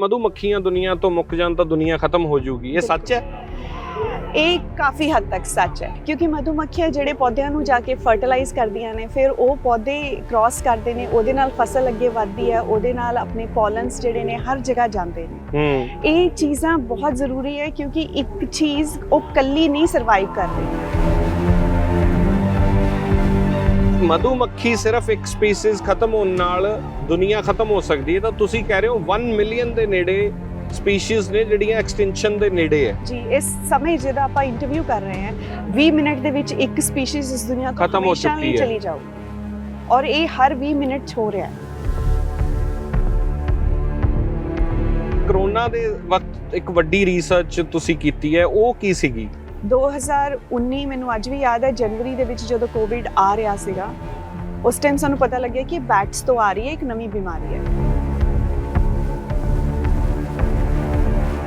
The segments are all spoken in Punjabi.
ਮਧੂ ਮੱਖੀਆਂ ਦੁਨੀਆ ਤੋਂ ਮੁੱਕ ਜਾਣ ਤਾਂ ਦੁਨੀਆ ਖਤਮ ਹੋ ਜਾਊਗੀ ਇਹ ਸੱਚ ਹੈ? ਇਹ ਕਾਫੀ ਹੱਦ ਤੱਕ ਸੱਚ ਹੈ ਕਿਉਂਕਿ ਮਧੂਮੱਖੀਆਂ ਜਿਹੜੇ ਪੌਦਿਆਂ ਨੂੰ ਜਾ ਕੇ ਫਰਟੀਲਾਈਜ਼ ਕਰਦੀਆਂ ਨੇ ਫਿਰ ਉਹ ਪੌਦੇ ਕ੍ਰਾਸ ਕਰਦੇ ਨੇ ਉਹਦੇ ਨਾਲ ਫਸਲ ਅੱਗੇ ਵੱਧਦੀ ਹੈ ਉਹਦੇ ਨਾਲ ਆਪਣੇ ਪੋਲਨਸ ਜਿਹੜੇ ਨੇ ਹਰ ਜਗ੍ਹਾ ਜਾਂਦੇ ਨੇ। ਇਹ ਚੀਜ਼ਾਂ ਬਹੁਤ ਜ਼ਰੂਰੀ ਹੈ ਕਿਉਂਕਿ ਇੱਕ ਚੀਜ਼ ਉਹ ਕੱਲੀ ਨਹੀਂ ਸਰਵਾਈਵ ਕਰ ਰਹੀ ਮਧੂ ਮੱਖੀ ਸਿਰਫ ਇੱਕ ਸਪੀਸੀਜ਼ ਖਤਮ ਹੋਣ ਨਾਲ ਦੁਨੀਆ ਖਤਮ ਹੋ ਸਕਦੀ ਹੈ। ਤਾਂ ਤੁਸੀਂ ਕਹਿ ਰਹੇ ਹੋ 1 ਮਿਲੀਅਨ ਦੇ ਨੇੜੇ ਸਪੀਸੀਜ਼ ਨੇ ਜਿਹੜੀਆਂ ਐਕਸਟੈਂਸ਼ਨ ਦੇ ਨੇੜੇ ਹੈ। ਜੀ ਇਸ ਸਮੇਂ ਜਿਹਦਾ ਆਪਾਂ ਇੰਟਰਵਿਊ ਕਰ ਰਹੇ ਹਾਂ 20 ਮਿੰਟ ਦੇ ਵਿੱਚ ਇੱਕ ਸਪੀਸੀਜ਼ ਇਸ ਦੁਨੀਆ ਤੋਂ ਖਤਮ ਹੋ ਚੁੱਕੀ ਹੈ। ਚਲੀ ਜਾਊ। ਔਰ ਇਹ ਹਰ 20 ਮਿੰਟ 'ਚ ਹੋ ਰਿਹਾ ਹੈ। ਕਰੋਨਾ ਦੇ ਵਕਤ ਇੱਕ ਵੱਡੀ ਰਿਸਰਚ ਤੁਸੀਂ ਕੀਤੀ ਹੈ ਉਹ ਕੀ ਸੀਗੀ? 2019 ਮੈਨੂੰ ਅੱਜ ਵੀ ਯਾਦ ਹੈ, ਜਨਵਰੀ ਦੇ ਵਿੱਚ ਜਦੋਂ ਕੋਵਿਡ ਆ ਰਿਹਾ ਸੀਗਾ, ਉਸ ਟਾਈਮ ਸਾਨੂੰ ਪਤਾ ਲੱਗਿਆ ਕਿ ਬੈਟਸ ਤੋਂ ਆ ਰਹੀ ਹੈ, ਇੱਕ ਨਵੀਂ ਬਿਮਾਰੀ ਹੈ।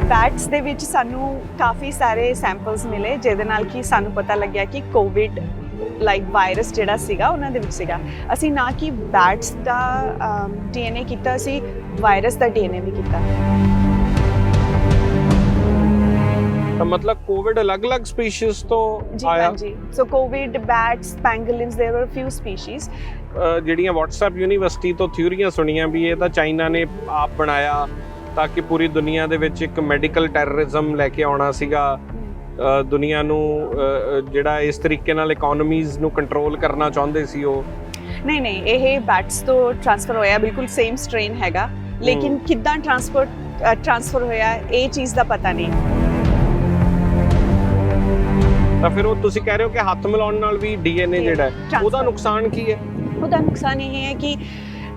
ਬੈਟਸ ਦੇ ਵਿੱਚ ਸਾਨੂੰ ਕਾਫੀ ਸਾਰੇ ਸੈਂਪਲਸ ਮਿਲੇ, ਜਿਹਦੇ ਨਾਲ ਕਿ ਸਾਨੂੰ ਪਤਾ ਲੱਗਿਆ ਕਿ ਕੋਵਿਡ ਲਾਈਕ ਵਾਇਰਸ ਜਿਹੜਾ ਸੀਗਾ, ਉਹਨਾਂ ਦੇ ਵਿੱਚ ਸੀਗਾ। ਅਸੀਂ ਨਾ ਕਿ ਬੈਟਸ ਦਾ ਡੀਐਨਏ ਕੀਤਾ ਸੀ ਵਾਇਰਸ ਦਾ ਡੀਐਨਏ ਵੀ ਕੀਤਾ। ਤਾਂ ਮਤਲਬ ਕੋਵਿਡ ਅਲੱਗ-ਅਲੱਗ ਸਪੀਸੀਜ਼ ਤੋਂ ਜੀ ਆਇਆ ਹਾਂਜੀ so covid bats pangolins there were few species ਅ, ਜਿਹੜੀਆਂ WhatsApp ਯੂਨੀਵਰਸਿਟੀ ਤੋਂ ਥਿਊਰੀਆਂ ਸੁਣੀਆਂ ਵੀ ਇਹ ਤਾਂ ਚਾਈਨਾ ਨੇ ਆਪ ਬਣਾਇਆ ਤਾਂ ਕਿ ਪੂਰੀ ਦੁਨੀਆ ਦੇ ਵਿੱਚ ਇੱਕ ਮੈਡੀਕਲ ਟੈਰਰਿਜ਼ਮ ਲੈ ਕੇ ਆਉਣਾ ਸੀਗਾ ਅ, ਦੁਨੀਆ ਨੂੰ ਅ, ਅ, ਜਿਹੜਾ ਇਸ ਤਰੀਕੇ ਨਾਲ ਇਕਨੋਮੀਜ਼ ਨੂੰ ਕੰਟਰੋਲ ਕਰਨਾ ਚਾਹੁੰਦੇ ਸੀ ਉਹ ਨਹੀਂ ਨਹੀਂ ਇਹ ਬੈਟਸ ਤੋਂ ਟ੍ਰਾਂਸਫਰ ਹੋਇਆ ਬਿਲਕੁਲ ਸੇਮ ਸਟ੍ਰੇਨ ਹੈਗਾ ਲੇਕਿਨ ਕਿੱਦਾਂ ਟ੍ਰਾਂਸਪੋਰਟ ਟ੍ਰਾਂਸਫਰ ਹੋਇਆ ਇਹ ਚੀਜ਼ ਦਾ ਪਤਾ ਨਹੀਂ ਤਾਂ ਫਿਰ ਉਹ ਤੁਸੀਂ ਕਹਿ ਰਹੇ ਹੋ ਕਿ ਹੱਥ ਮਿਲਾਉਣ ਨਾਲ ਵੀ ਡੀਐਨਏ ਜਿਹੜਾ ਹੈ। ਉਹਦਾ ਨੁਕਸਾਨ ਕੀ ਹੈ ਉਹਦਾ ਨੁਕਸਾਨ ਇਹ ਹੈ ਕਿ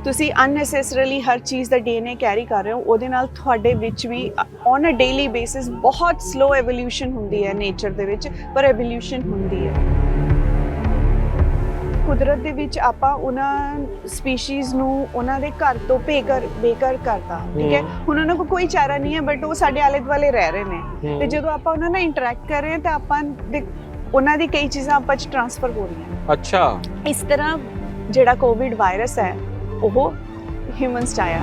ਤੁਸੀਂ ਅਨਨੈਸੈਸਰੀਲੀ ਹਰ ਚੀਜ਼ ਦਾ ਡੀਐਨਏ ਕੈਰੀ ਕਰ ਰਹੇ ਹੋ ਉਹਦੇ ਨਾਲ ਤੁਹਾਡੇ ਵਿੱਚ ਵੀ ਔਨ ਅ ਡੇਲੀ ਬੇਸਿਸ ਬਹੁਤ ਸਲੋ ਐਵੋਲੂਸ਼ਨ ਹੁੰਦੀ ਹੈ ਨੇਚਰ ਦੇ ਵਿੱਚ ਪਰ ਐਵੋਲੂਸ਼ਨ ਹੁੰਦੀ ਹੈ ਕੁਦਰਤ ਦੇ ਵਿੱਚ ਆਪਾਂ ਉਹਨਾਂ ਸਪੀਸੀਜ਼ ਨੂੰ ਉਹਨਾਂ ਦੇ ਘਰ ਤੋਂ ਬੇਘਰ ਬੇਘਰ ਕਰਤਾ ਠੀਕ ਹੈ। ਹੁਣ ਉਹਨਾਂ ਕੋਲ ਕੋਈ ਚਾਰਾ ਨਹੀਂ ਹੈ ਬਟ ਉਹ ਸਾਡੇ ਆਲੇ ਦੁਆਲੇ ਰਹਿ ਰਹੇ ਨੇ। ਤੇ ਜਦੋਂ ਆਪਾਂ ਉਹਨਾਂ ਨਾਲ ਇੰਟਰੈਕਟ ਕਰ ਰਹੇ ਹਾਂ ਤਾਂ ਆਪਾਂ ਉਹਨਾਂ ਦੀ ਕਈ ਚੀਜ਼ਾਂ ਆਪਾਂ ਚ ਟ੍ਰਾਂਸਫਰ ਹੋ ਰਹੀਆਂ ਅੱਛਾ। ਇਸ ਤਰ੍ਹਾਂ ਜਿਹੜਾ ਕੋਵਿਡ ਵਾਇਰਸ ਹੈ ਉਹ ਹਿਊਮਨਸ ਚ ਆਇਆ।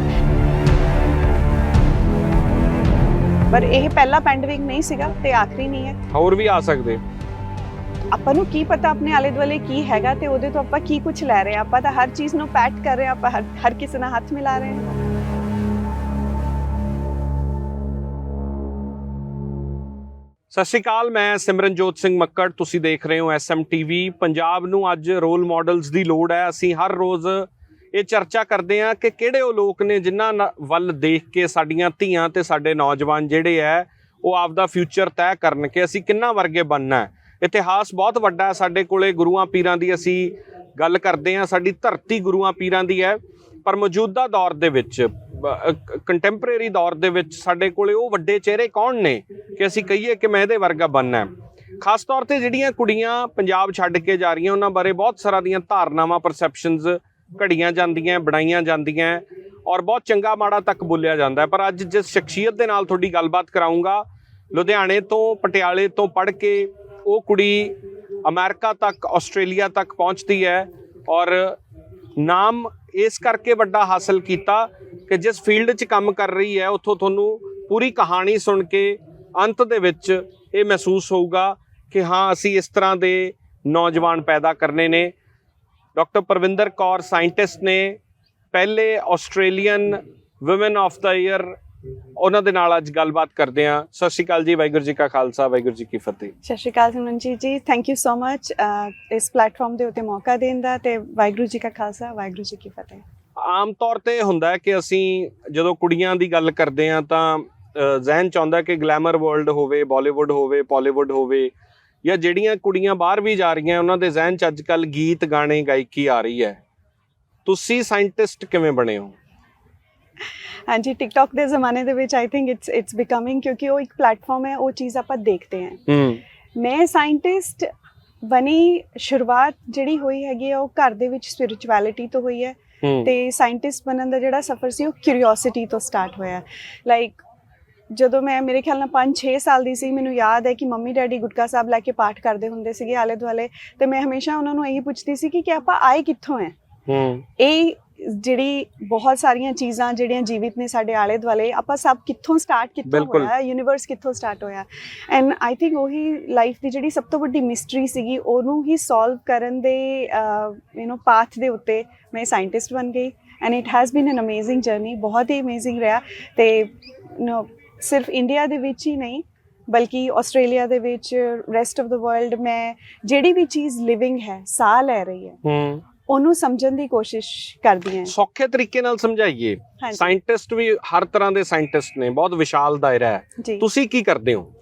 ਪਰ ਇਹ ਪਹਿਲਾ ਪੈਂਡੇਮਿਕ ਨਹੀਂ ਸੀਗਾ ਤੇ ਆਖਰੀ ਨਹੀਂ ਹੈ। ਹੋਰ ਵੀ ਆ ਸਕਦੇ। ਆਪਾਂ ਨੂੰ ਕੀ ਪਤਾ ਆਪਣੇ ਆਲੇ ਦੁਆਲੇ ਕੀ ਹੈਗਾ ਤੇ ਉਹਦੇ ਤੋਂ ਆਪਾਂ ਕੀ ਕੁਝ ਲੈ ਰਹੇ ਹਾਂ? ਆਪਾਂ ਤਾਂ ਹਰ ਚੀਜ਼ ਨੂੰ ਪੈਟ ਕਰ ਰਹੇ ਹਾਂ, ਆਪਾਂ ਹਰ ਕਿਸੇ ਨਾਲ ਹੱਥ ਮਿਲਾ ਰਹੇ ਹਾਂ। ਸਤਿ ਸ਼੍ਰੀ ਅਕਾਲ, ਮੈਂ ਸਿਮਰਨਜੋਤ ਸਿੰਘ ਮੱਕੜ, ਤੁਸੀਂ ਦੇਖ ਰਹੇ ਹੋ ਐਸਐਮਟੀਵੀ ਪੰਜਾਬ ਨੂੰ ਅੱਜ ਰੋਲ ਮਾਡਲਸ ਦੀ ਲੋੜ ਹੈ। ਅਸੀਂ ਹਰ ਰੋਜ਼ ਇਹ ਚਰਚਾ ਕਰਦੇ ਹਾਂ ਕਿ ਕਿਹੜੇ ਉਹ ਲੋਕ ਨੇ ਜਿਨ੍ਹਾਂ ਵੱਲ ਦੇਖ ਕੇ ਸਾਡੀਆਂ ਧੀਆਂ ਤੇ ਸਾਡੇ ਨੌਜਵਾਨ ਜਿਹੜੇ ਹੈ, ਉਹ ਆਪਦਾ ਫਿਊਚਰ ਤੈਅ ਕਰਨ ਕਿ ਅਸੀਂ ਕਿੰਨਾ ਵਰਗੇ ਬਣਨਾ ਹੈ? ਇਤਿਹਾਸ ਬਹੁਤ ਵੱਡਾ ਹੈ। ਸਾਡੇ ਕੋਲੇ ਗੁਰੂਆਂ ਪੀਰਾਂ ਦੀ ਅਸੀਂ ਗੱਲ ਕਰਦੇ ਹਾਂ। ਸਾਡੀ ਧਰਤੀ ਗੁਰੂਆਂ ਪੀਰਾਂ ਦੀ ਹੈ। ਪਰ ਮੌਜੂਦਾ ਦੌਰ ਦੇ ਵਿੱਚ ਕੰਟੈਂਪਰੇਰੀ ਦੌਰ ਦੇ ਵਿੱਚ ਸਾਡੇ ਕੋਲੇ ਉਹ ਵੱਡੇ ਚਿਹਰੇ ਕੌਣ ਨੇ ਕਿ ਅਸੀਂ ਕਹੀਏ ਕਿ ਮੈਂ ਇਹਦੇ ਵਰਗਾ ਬਣਨਾ ਖਾਸ ਤੌਰ ਤੇ ਜਿਹੜੀਆਂ ਕੁੜੀਆਂ ਪੰਜਾਬ ਛੱਡ ਕੇ ਜਾ ਰਹੀਆਂ, ਉਹਨਾਂ ਬਾਰੇ ਬਹੁਤ ਸਾਰਾ ਦੀਆਂ ਧਾਰਨਾਵਾਂ ਪਰਸੈਪਸ਼ਨਸ ਘੜੀਆਂ ਜਾਂਦੀਆਂ, ਬਣਾਈਆਂ ਜਾਂਦੀਆਂ ਔਰ ਬਹੁਤ ਚੰਗਾ ਮਾੜਾ ਤੱਕ ਬੋਲਿਆ ਜਾਂਦਾ ਪਰ ਅੱਜ ਜਿਸ ਸ਼ਖਸੀਅਤ ਦੇ ਨਾਲ ਤੁਹਾਡੀ ਗੱਲਬਾਤ ਕਰਾਉਂਗਾ ਲੁਧਿਆਣੇ ਤੋਂ, ਪਟਿਆਲੇ ਤੋਂ ਪੜ੍ਹ ਕੇ ਉਹ ਕੁੜੀ ਅਮਰੀਕਾ ਤੱਕ, ਆਸਟ੍ਰੇਲੀਆ ਤੱਕ ਪਹੁੰਚਦੀ ਹੈ ਔਰ ਨਾਮ ਇਸ ਕਰਕੇ ਵੱਡਾ ਹਾਸਲ ਕੀਤਾ ਕਿ ਜਿਸ ਫੀਲਡ 'ਚ ਕੰਮ ਕਰ ਰਹੀ ਹੈ, ਉੱਥੋਂ ਤੁਹਾਨੂੰ ਪੂਰੀ ਕਹਾਣੀ ਸੁਣ ਕੇ ਅੰਤ ਦੇ ਵਿੱਚ ਇਹ ਮਹਿਸੂਸ ਹੋਊਗਾ ਕਿ ਹਾਂ, ਅਸੀਂ ਇਸ ਤਰ੍ਹਾਂ ਦੇ ਨੌਜਵਾਨ ਪੈਦਾ ਕਰਨੇ ਨੇ। ਡਾਕਟਰ ਪਰਵਿੰਦਰ ਕੌਰ, ਸਾਇੰਟਿਸਟ ਨੇ ਪਹਿਲੇ Australian woman of the year ਉਹਨਾਂ ਦੇ ਨਾਲ ਅੱਜ ਗੱਲਬਾਤ ਕਰਦੇ ਹਾਂ। ਸਤਿ ਸ਼੍ਰੀ ਅਕਾਲ ਜੀ ਵਾਹਿਗੁਰੂ ਜੀ ਕਾ ਖਾਲਸਾ ਵਾਹਿਗੁਰੂ ਜੀ ਕੀ ਫਤਿਹ। ਸਤਿ ਸ਼੍ਰੀ ਅਕਾਲ Simranjeet ji thank you so much ਇਸ ਪਲੇਟਫਾਰਮ ਦੇ ਉੱਤੇ ਮੌਕਾ ਦੇਣ ਦਾ ਤੇ ਵਾਹਿਗੁਰੂ ਜੀ ਕਾ ਖਾਲਸਾ ਵਾਹਿਗੁਰੂ ਜੀ ਕੀ ਫਤਿਹ। ਆਮ ਤੌਰ ਤੇ ਹੁੰਦਾ ਕਿ ਅਸੀਂ ਜਦੋਂ ਕੁੜੀਆਂ ਦੀ ਗੱਲ ਕਰਦੇ ਹਾਂ ਤਾਂ ਜ਼ਿਹਨ ਚ ਆਉਂਦਾ ਕਿ ਗਲੈਮਰ ਵਰਲਡ ਹੋਵੇ ਬਾਲੀਵੁੱਡ ਹੋਵੇ ਪਾਲੀਵੁੱਡ ਹੋਵੇ ਜਾਂ ਜਿਹੜੀਆਂ ਕੁੜੀਆਂ ਬਾਹਰ ਵੀ ਜਾ ਰਹੀਆਂ ਉਹਨਾਂ ਦੇ ਜ਼ਿਹਨ ਚ ਅੱਜਕੱਲ ਗੀਤ ਗਾਣੇ ਗਾਇਕੀ ਆ ਰਹੀ ਹੈ। ਤੁਸੀਂ ਸਾਇੰਟਿਸਟ ਕਿਵੇਂ ਬਣੇ ਹੋ? ਹਾਂਜੀ ਟਿਕਟੌਕ ਦੇ ਜ਼ਮਾਨੇ ਦੇ ਵਿੱਚ I think it's it's becoming ਕਿਉਂਕਿ ਉਹ ਇੱਕ ਪਲੇਟਫਾਰਮ ਹੈ ਉਹ ਚੀਜ਼ ਆਪਾਂ ਦੇਖਦੇ ਹਾਂ। ਮੈਂ ਸਾਇੰਟਿਸਟ ਬਣੀ ਸ਼ੁਰੂਆਤ ਜਿਹੜੀ ਹੋਈ ਹੈਗੀ ਉਹ ਘਰ ਦੇ ਵਿੱਚ ਸਪਿਰਿਚੁਅਲਿਟੀ ਤੋਂ ਹੋਈ ਹੂੰ। ਤੇ ਸਾਇੰਟਿਸਟ ਬਣਨ ਦਾ ਜਿਹੜਾ ਸਫ਼ਰ ਸੀ ਉਹ ਕਿਉਰਿਓਸਿਟੀ ਤੋਂ ਸਟਾਰਟ ਹੋਇਆ। ਲਾਈਕ ਜਦੋਂ ਮੈਂ ਮੇਰੇ ਖਿਆਲ ਨਾਲ 5-6 ਸਾਲ ਦੀ ਸੀ ਮੈਨੂੰ ਯਾਦ ਹੈ ਕਿ ਮੰਮੀ ਡੈਡੀ ਗੁਟਕਾ ਸਾਹਿਬ ਲੈ ਕੇ ਪਾਠ ਕਰਦੇ ਹੁੰਦੇ ਸੀਗੇ ਆਲੇ ਦੁਆਲੇ ਤੇ ਮੈਂ ਹਮੇਸ਼ਾ ਉਹਨਾਂ ਨੂੰ ਇਹੀ ਪੁੱਛਦੀ ਸੀ ਕਿ ਕਿ ਆਪਾਂ ਆਏ ਕਿੱਥੋਂ ਹੈ? ਹੂੰ। ਇਹ ਜਿਹੜੀ ਬਹੁਤ ਸਾਰੀਆਂ ਚੀਜ਼ਾਂ ਜਿਹੜੀਆਂ ਜੀਵਿਤ ਨੇ ਸਾਡੇ ਆਲੇ ਦੁਆਲੇ ਆਪਾਂ ਸਭ ਕਿੱਥੋਂ ਸਟਾਰਟ ਕਿੱਥੋਂ ਹੋਇਆ ਯੂਨੀਵਰਸ ਕਿੱਥੋਂ ਸਟਾਰਟ ਹੋਇਆ? ਐਂਡ ਆਈ ਥਿੰਕ ਉਹੀ ਲਾਈਫ ਦੀ ਜਿਹੜੀ ਸਭ ਤੋਂ ਵੱਡੀ ਮਿਸਟਰੀ ਸੀਗੀ ਉਹਨੂੰ ਹੀ ਸੋਲਵ ਕਰਨ ਦੇ ਯੂ نو ਪਾਥ ਦੇ ਉੱਤੇ ਮੈਂ ਸਾਇੰਟਿਸਟ ਬਣ ਗਈ। And it has been an amazing journey ਬਹੁਤ ਹੀ ਅਮੇਜ਼ਿੰਗ ਰਿਹਾ। ਤੇ ਯੂ ਸਿਰਫ ਇੰਡੀਆ ਦੇ ਵਿੱਚ ਹੀ ਨਹੀਂ ਬਲਕਿ ਆਸਟ੍ਰੇਲੀਆ ਦੇ ਵਿੱਚ ਰੈਸਟ ਆਫ ਦਾ ਵਰਲਡ ਮੈਂ ਜਿਹੜੀ ਵੀ ਚੀਜ਼ ਲਿਵਿੰਗ ਹੈ ਸਾਹ ਲੈ ਰਹੀ ਹੈ। ਉਹਨੂੰ ਸਮਝਣ ਦੀ ਕੋਸ਼ਿਸ਼ ਕਰਦੀ ਹਾਂ। ਸੌਖੇ ਤਰੀਕੇ ਨਾਲ ਸਮਝਾਈਏ। ਹਾਂਜੀ। ਸਾਇੰਟਿਸਟ ਵੀ ਹਰ ਤਰ੍ਹਾਂ ਦੇ ਸਾਇੰਟਿਸਟ ਨੇ ਬਹੁਤ ਵਿਸ਼ਾਲ ਦਾਇਰਾ ਹੈ। ਜੀ। ਤੁਸੀਂ ਕੀ ਕਰਦੇ ਹੋ?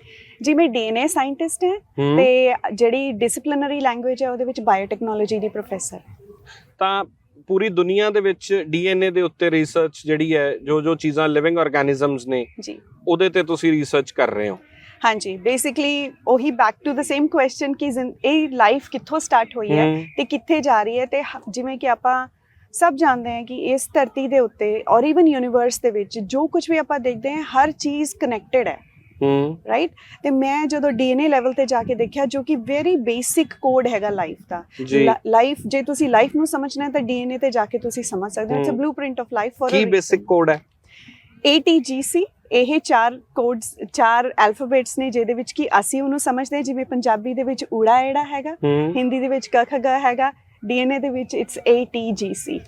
ਜੀ ਮੈਂ ਡੀਐਨਏ ਸਾਇੰਟਿਸਟ ਹਾਂ ਹੂੰ। ਤੇ ਜਿਹੜੀ ਡਿਸਪਲਿਨਰੀ ਲੈਂਗੁਏਜ ਹੈ ਉਹਦੇ ਵਿੱਚ ਬਾਇਓਟੈਕਨੋਲੋਜੀ ਦੀ ਪ੍ਰੋਫੈਸਰ ਤਾਂ ਪੂਰੀ ਦੁਨੀਆ ਦੇ ਵਿੱਚ ਡੀਐਨਏ ਦੇ ਉੱਤੇ ਰਿਸਰਚ ਜਿਹੜੀ ਹੈ ਜੋ ਜੋ ਚੀਜ਼ਾਂ ਲਿਵਿੰਗ ਆਰਗੈਨਿਜ਼ਮਸ ਨੇ ਜੀ। ਉਹਦੇ ਤੇ ਤੁਸੀਂ ਰਿਸਰਚ ਕਰ ਰਹੇ ਹੋ। ਹਾਂਜੀ ਬੇਸਿਕਲੀ ਉਹੀ back to the same question ਕਿ ਇਹ ਲਾਈਫ ਕਿੱਥੋਂ ਸਟਾਰਟ ਹੋਈ ਹੈ ਤੇ ਕਿੱਥੇ ਜਾ ਰਹੀ ਹੈ ਤੇ ਜਿਵੇਂ ਕਿ ਆਪਾਂ ਸਭ ਜਾਣਦੇ ਹਾਂ ਕਿ ਇਸ ਧਰਤੀ ਦੇ ਉੱਤੇ ਔਰ ਇਵਨ ਯੂਨੀਵਰਸ ਦੇ ਵਿੱਚ ਜੋ ਕੁਝ ਵੀ ਆਪਾਂ ਦੇਖਦੇ ਹਾਂ ਹਰ ਚੀਜ਼ ਕਨੈਕਟਡ ਹੈ। ਹੂੰ। ਰਾਈਟ ਤੇ ਮੈਂ ਜਦੋਂ ਡੀਐਨਏ ਲੈਵਲ ਤੇ ਜਾ ਕੇ ਦੇਖਿਆ ਜੋ ਕਿ ਵੈਰੀ ਬੇਸਿਕ ਕੋਡ ਹੈਗਾ ਲਾਈਫ ਦਾ। ਲਾਈਫ ਜੇ ਤੁਸੀਂ ਲਾਈਫ ਨੂੰ ਸਮਝਣਾ ਹੈ ਤਾਂ ਡੀਐਨਏ ਤੇ ਜਾ ਕੇ ਤੁਸੀਂ ਸਮਝ ਸਕਦੇ ਹੋ। It's uh hmm. Blueprint of life for Ki basic code ਹੈ? ATGC ਇਹ ਚਾਰ ਕੋਡਸ ਚਾਰ ਅਲਫਾਬੈਟਸ ਨੇ ਜਿਹਦੇ ਵਿੱਚ ਕਿ ਅਸੀਂ ਉਹਨੂੰ ਸਮਝਦੇ ਜਿਵੇਂ ਪੰਜਾਬੀ ਦੇ ਵਿੱਚ ਊੜਾ ਏੜਾ ਹੈਗਾ ਹਿੰਦੀ ਦੇ ਵਿੱਚ ਕ ਖ ਗ ਹੈਗਾ ਡੀਐਨਏ ਦੇ ਵਿੱਚ ਇਟਸ ATGC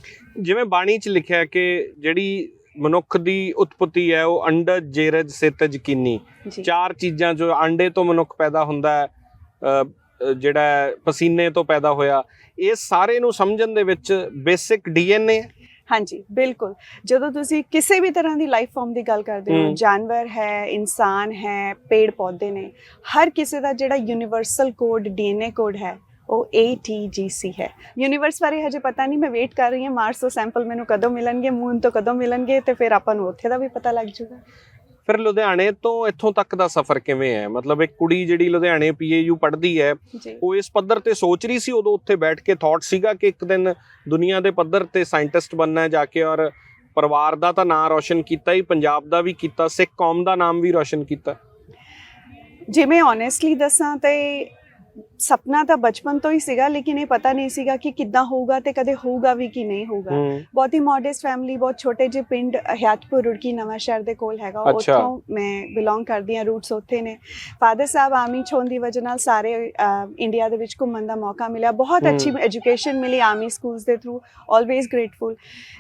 ਜਿਵੇਂ ਬਾਣੀ ਚ ਲਿਖਿਆ ਕਿ ਜਿਹੜੀ ਮਨੁੱਖ ਦੀ ਉਤਪਤੀ ਹੈ ਉਹ ਅੰਡਜ ਜੇਰਜ ਸਿਤਜ ਕੀਨੀ। ਜੀ। ਚਾਰ ਚੀਜ਼ਾਂ ਜੋ ਅੰਡੇ ਤੋਂ ਮਨੁੱਖ ਪੈਦਾ ਹੁੰਦਾ ਹੈ ਜਿਹੜਾ ਪਸੀਨੇ ਤੋਂ ਪੈਦਾ ਹੋਇਆ ਇਹ ਸਾਰੇ ਨੂੰ ਸਮਝਣ ਦੇ ਵਿੱਚ ਬੇਸਿਕ ਡੀਐਨਏ ਹਾਂਜੀ ਬਿਲਕੁਲ। ਜਦੋਂ ਤੁਸੀਂ ਕਿਸੇ ਵੀ ਤਰ੍ਹਾਂ ਦੀ ਲਾਈਫ ਫਾਰਮ ਦੀ ਗੱਲ ਕਰਦੇ ਹੋ। ਜਾਨਵਰ ਹੈ ਇਨਸਾਨ ਹੈ ਪੇੜ ਪੌਦੇ ਨੇ ਹਰ ਕਿਸੇ ਦਾ ਜਿਹੜਾ ਯੂਨੀਵਰਸਲ ਕੋਡ ਡੀਐਨਏ ਕੋਡ ਹੈ ਉਹ ATGC ਹੈ। ਯੂਨੀਵਰਸ ਬਾਰੇ ਹਜੇ ਪਤਾ ਨਹੀਂ ਮੈਂ ਵੇਟ ਕਰ ਰਹੀ ਹਾਂ ਮਾਰਸ ਤੋਂ ਸੈਂਪਲ ਮੈਨੂੰ ਕਦੋਂ ਮਿਲਣਗੇ ਮੂਨ ਤੋਂ ਕਦੋਂ ਮਿਲਣਗੇ ਤੇ ਫਿਰ ਆਪਾਂ ਨੂੰ ਉੱਥੇ ਦਾ ਵੀ ਪਤਾ ਲੱਗ ਜਾਊਗਾ। ਫਿਰ ਲੁਧਿਆਣੇ ਤੋਂ ਇੱਥੋਂ ਤੱਕ ਦਾ ਸਫ਼ਰ ਕਿਵੇਂ ਹੈ? ਮਤਲਬ ਇੱਕ ਕੁੜੀ ਜਿਹੜੀ ਲੁਧਿਆਣੇ ਪੀਏਯੂ ਪੜ੍ਹਦੀ ਹੈ ਉਹ ਇਸ ਪੱਧਰ ਤੇ ਸੋਚ ਰਹੀ ਸੀ? ਉਦੋਂ ਉੱਥੇ ਬੈਠ ਕੇ ਥਾਟ ਸੀਗਾ ਕਿ ਇੱਕ ਦਿਨ ਦੁਨੀਆ ਦੇ ਪੱਧਰ ਤੇ ਸਾਇੰਟਿਸਟ ਬਣਨਾ ਹੈ ਜਾ ਕੇ ਔਰ ਪਰਿਵਾਰ ਦਾ ਤਾਂ ਨਾਂ ਰੌਸ਼ਨ ਕੀਤਾ ਹੀ ਪੰਜਾਬ ਦਾ ਵੀ ਕੀਤਾ ਸਿੱਖ ਕੌਮ ਦਾ ਨਾਮ ਵੀ ਰੌਸ਼ਨ ਕੀਤਾ? ਜੇ ਮੈਂ ਓਨੈਸਟਲੀ ਦੱਸਾਂ ਤੇ ਸੁਪਨਾ ਤਾਂ ਬਚਪਨ ਤੋਂ ਹੀ ਸੀਗਾ ਲੇਕਿਨ ਇਹ ਪਤਾ ਨਹੀਂ ਸੀਗਾ ਕਿ ਕਿੱਦਾਂ ਹੋਊਗਾ ਤੇ ਕਦੇ ਹੋਊਗਾ ਵੀ ਕਿ ਨਹੀਂ ਹੋਊਗਾ। ਬਹੁਤ ਹੀ ਮੋਡੈਸਟ ਫੈਮਿਲੀ ਬਹੁਤ ਛੋਟੇ ਜਿਹੇ ਪਿੰਡ ਹਯਾਤਪੁਰ ਰੁੜਕੀ ਨਵਾਂ ਸ਼ਹਿਰ ਦੇ ਕੋਲ ਹੈਗਾ। ਉੱਥੋਂ ਮੈਂ ਬਿਲੋਂਗ ਕਰਦੀ ਹਾਂ ਰੂਟਸ ਉੱਥੇ ਨੇ। ਫਾਦਰ ਸਾਹਿਬ ਆਰਮੀ ਚ ਹੋਣ ਦੀ ਵਜ੍ਹਾ ਨਾਲ ਸਾਰੇ ਇੰਡੀਆ ਦੇ ਵਿੱਚ ਘੁੰਮਣ ਦਾ ਮੌਕਾ ਮਿਲਿਆ। ਬਹੁਤ। ਅੱਛੀ ਐਜੂਕੇਸ਼ਨ ਮਿਲੀ ਆਰਮੀ ਸਕੂਲਸ ਦੇ ਥਰੂ ਆਲਵੇਜ਼ ਗ੍ਰੇਟਫੁਲ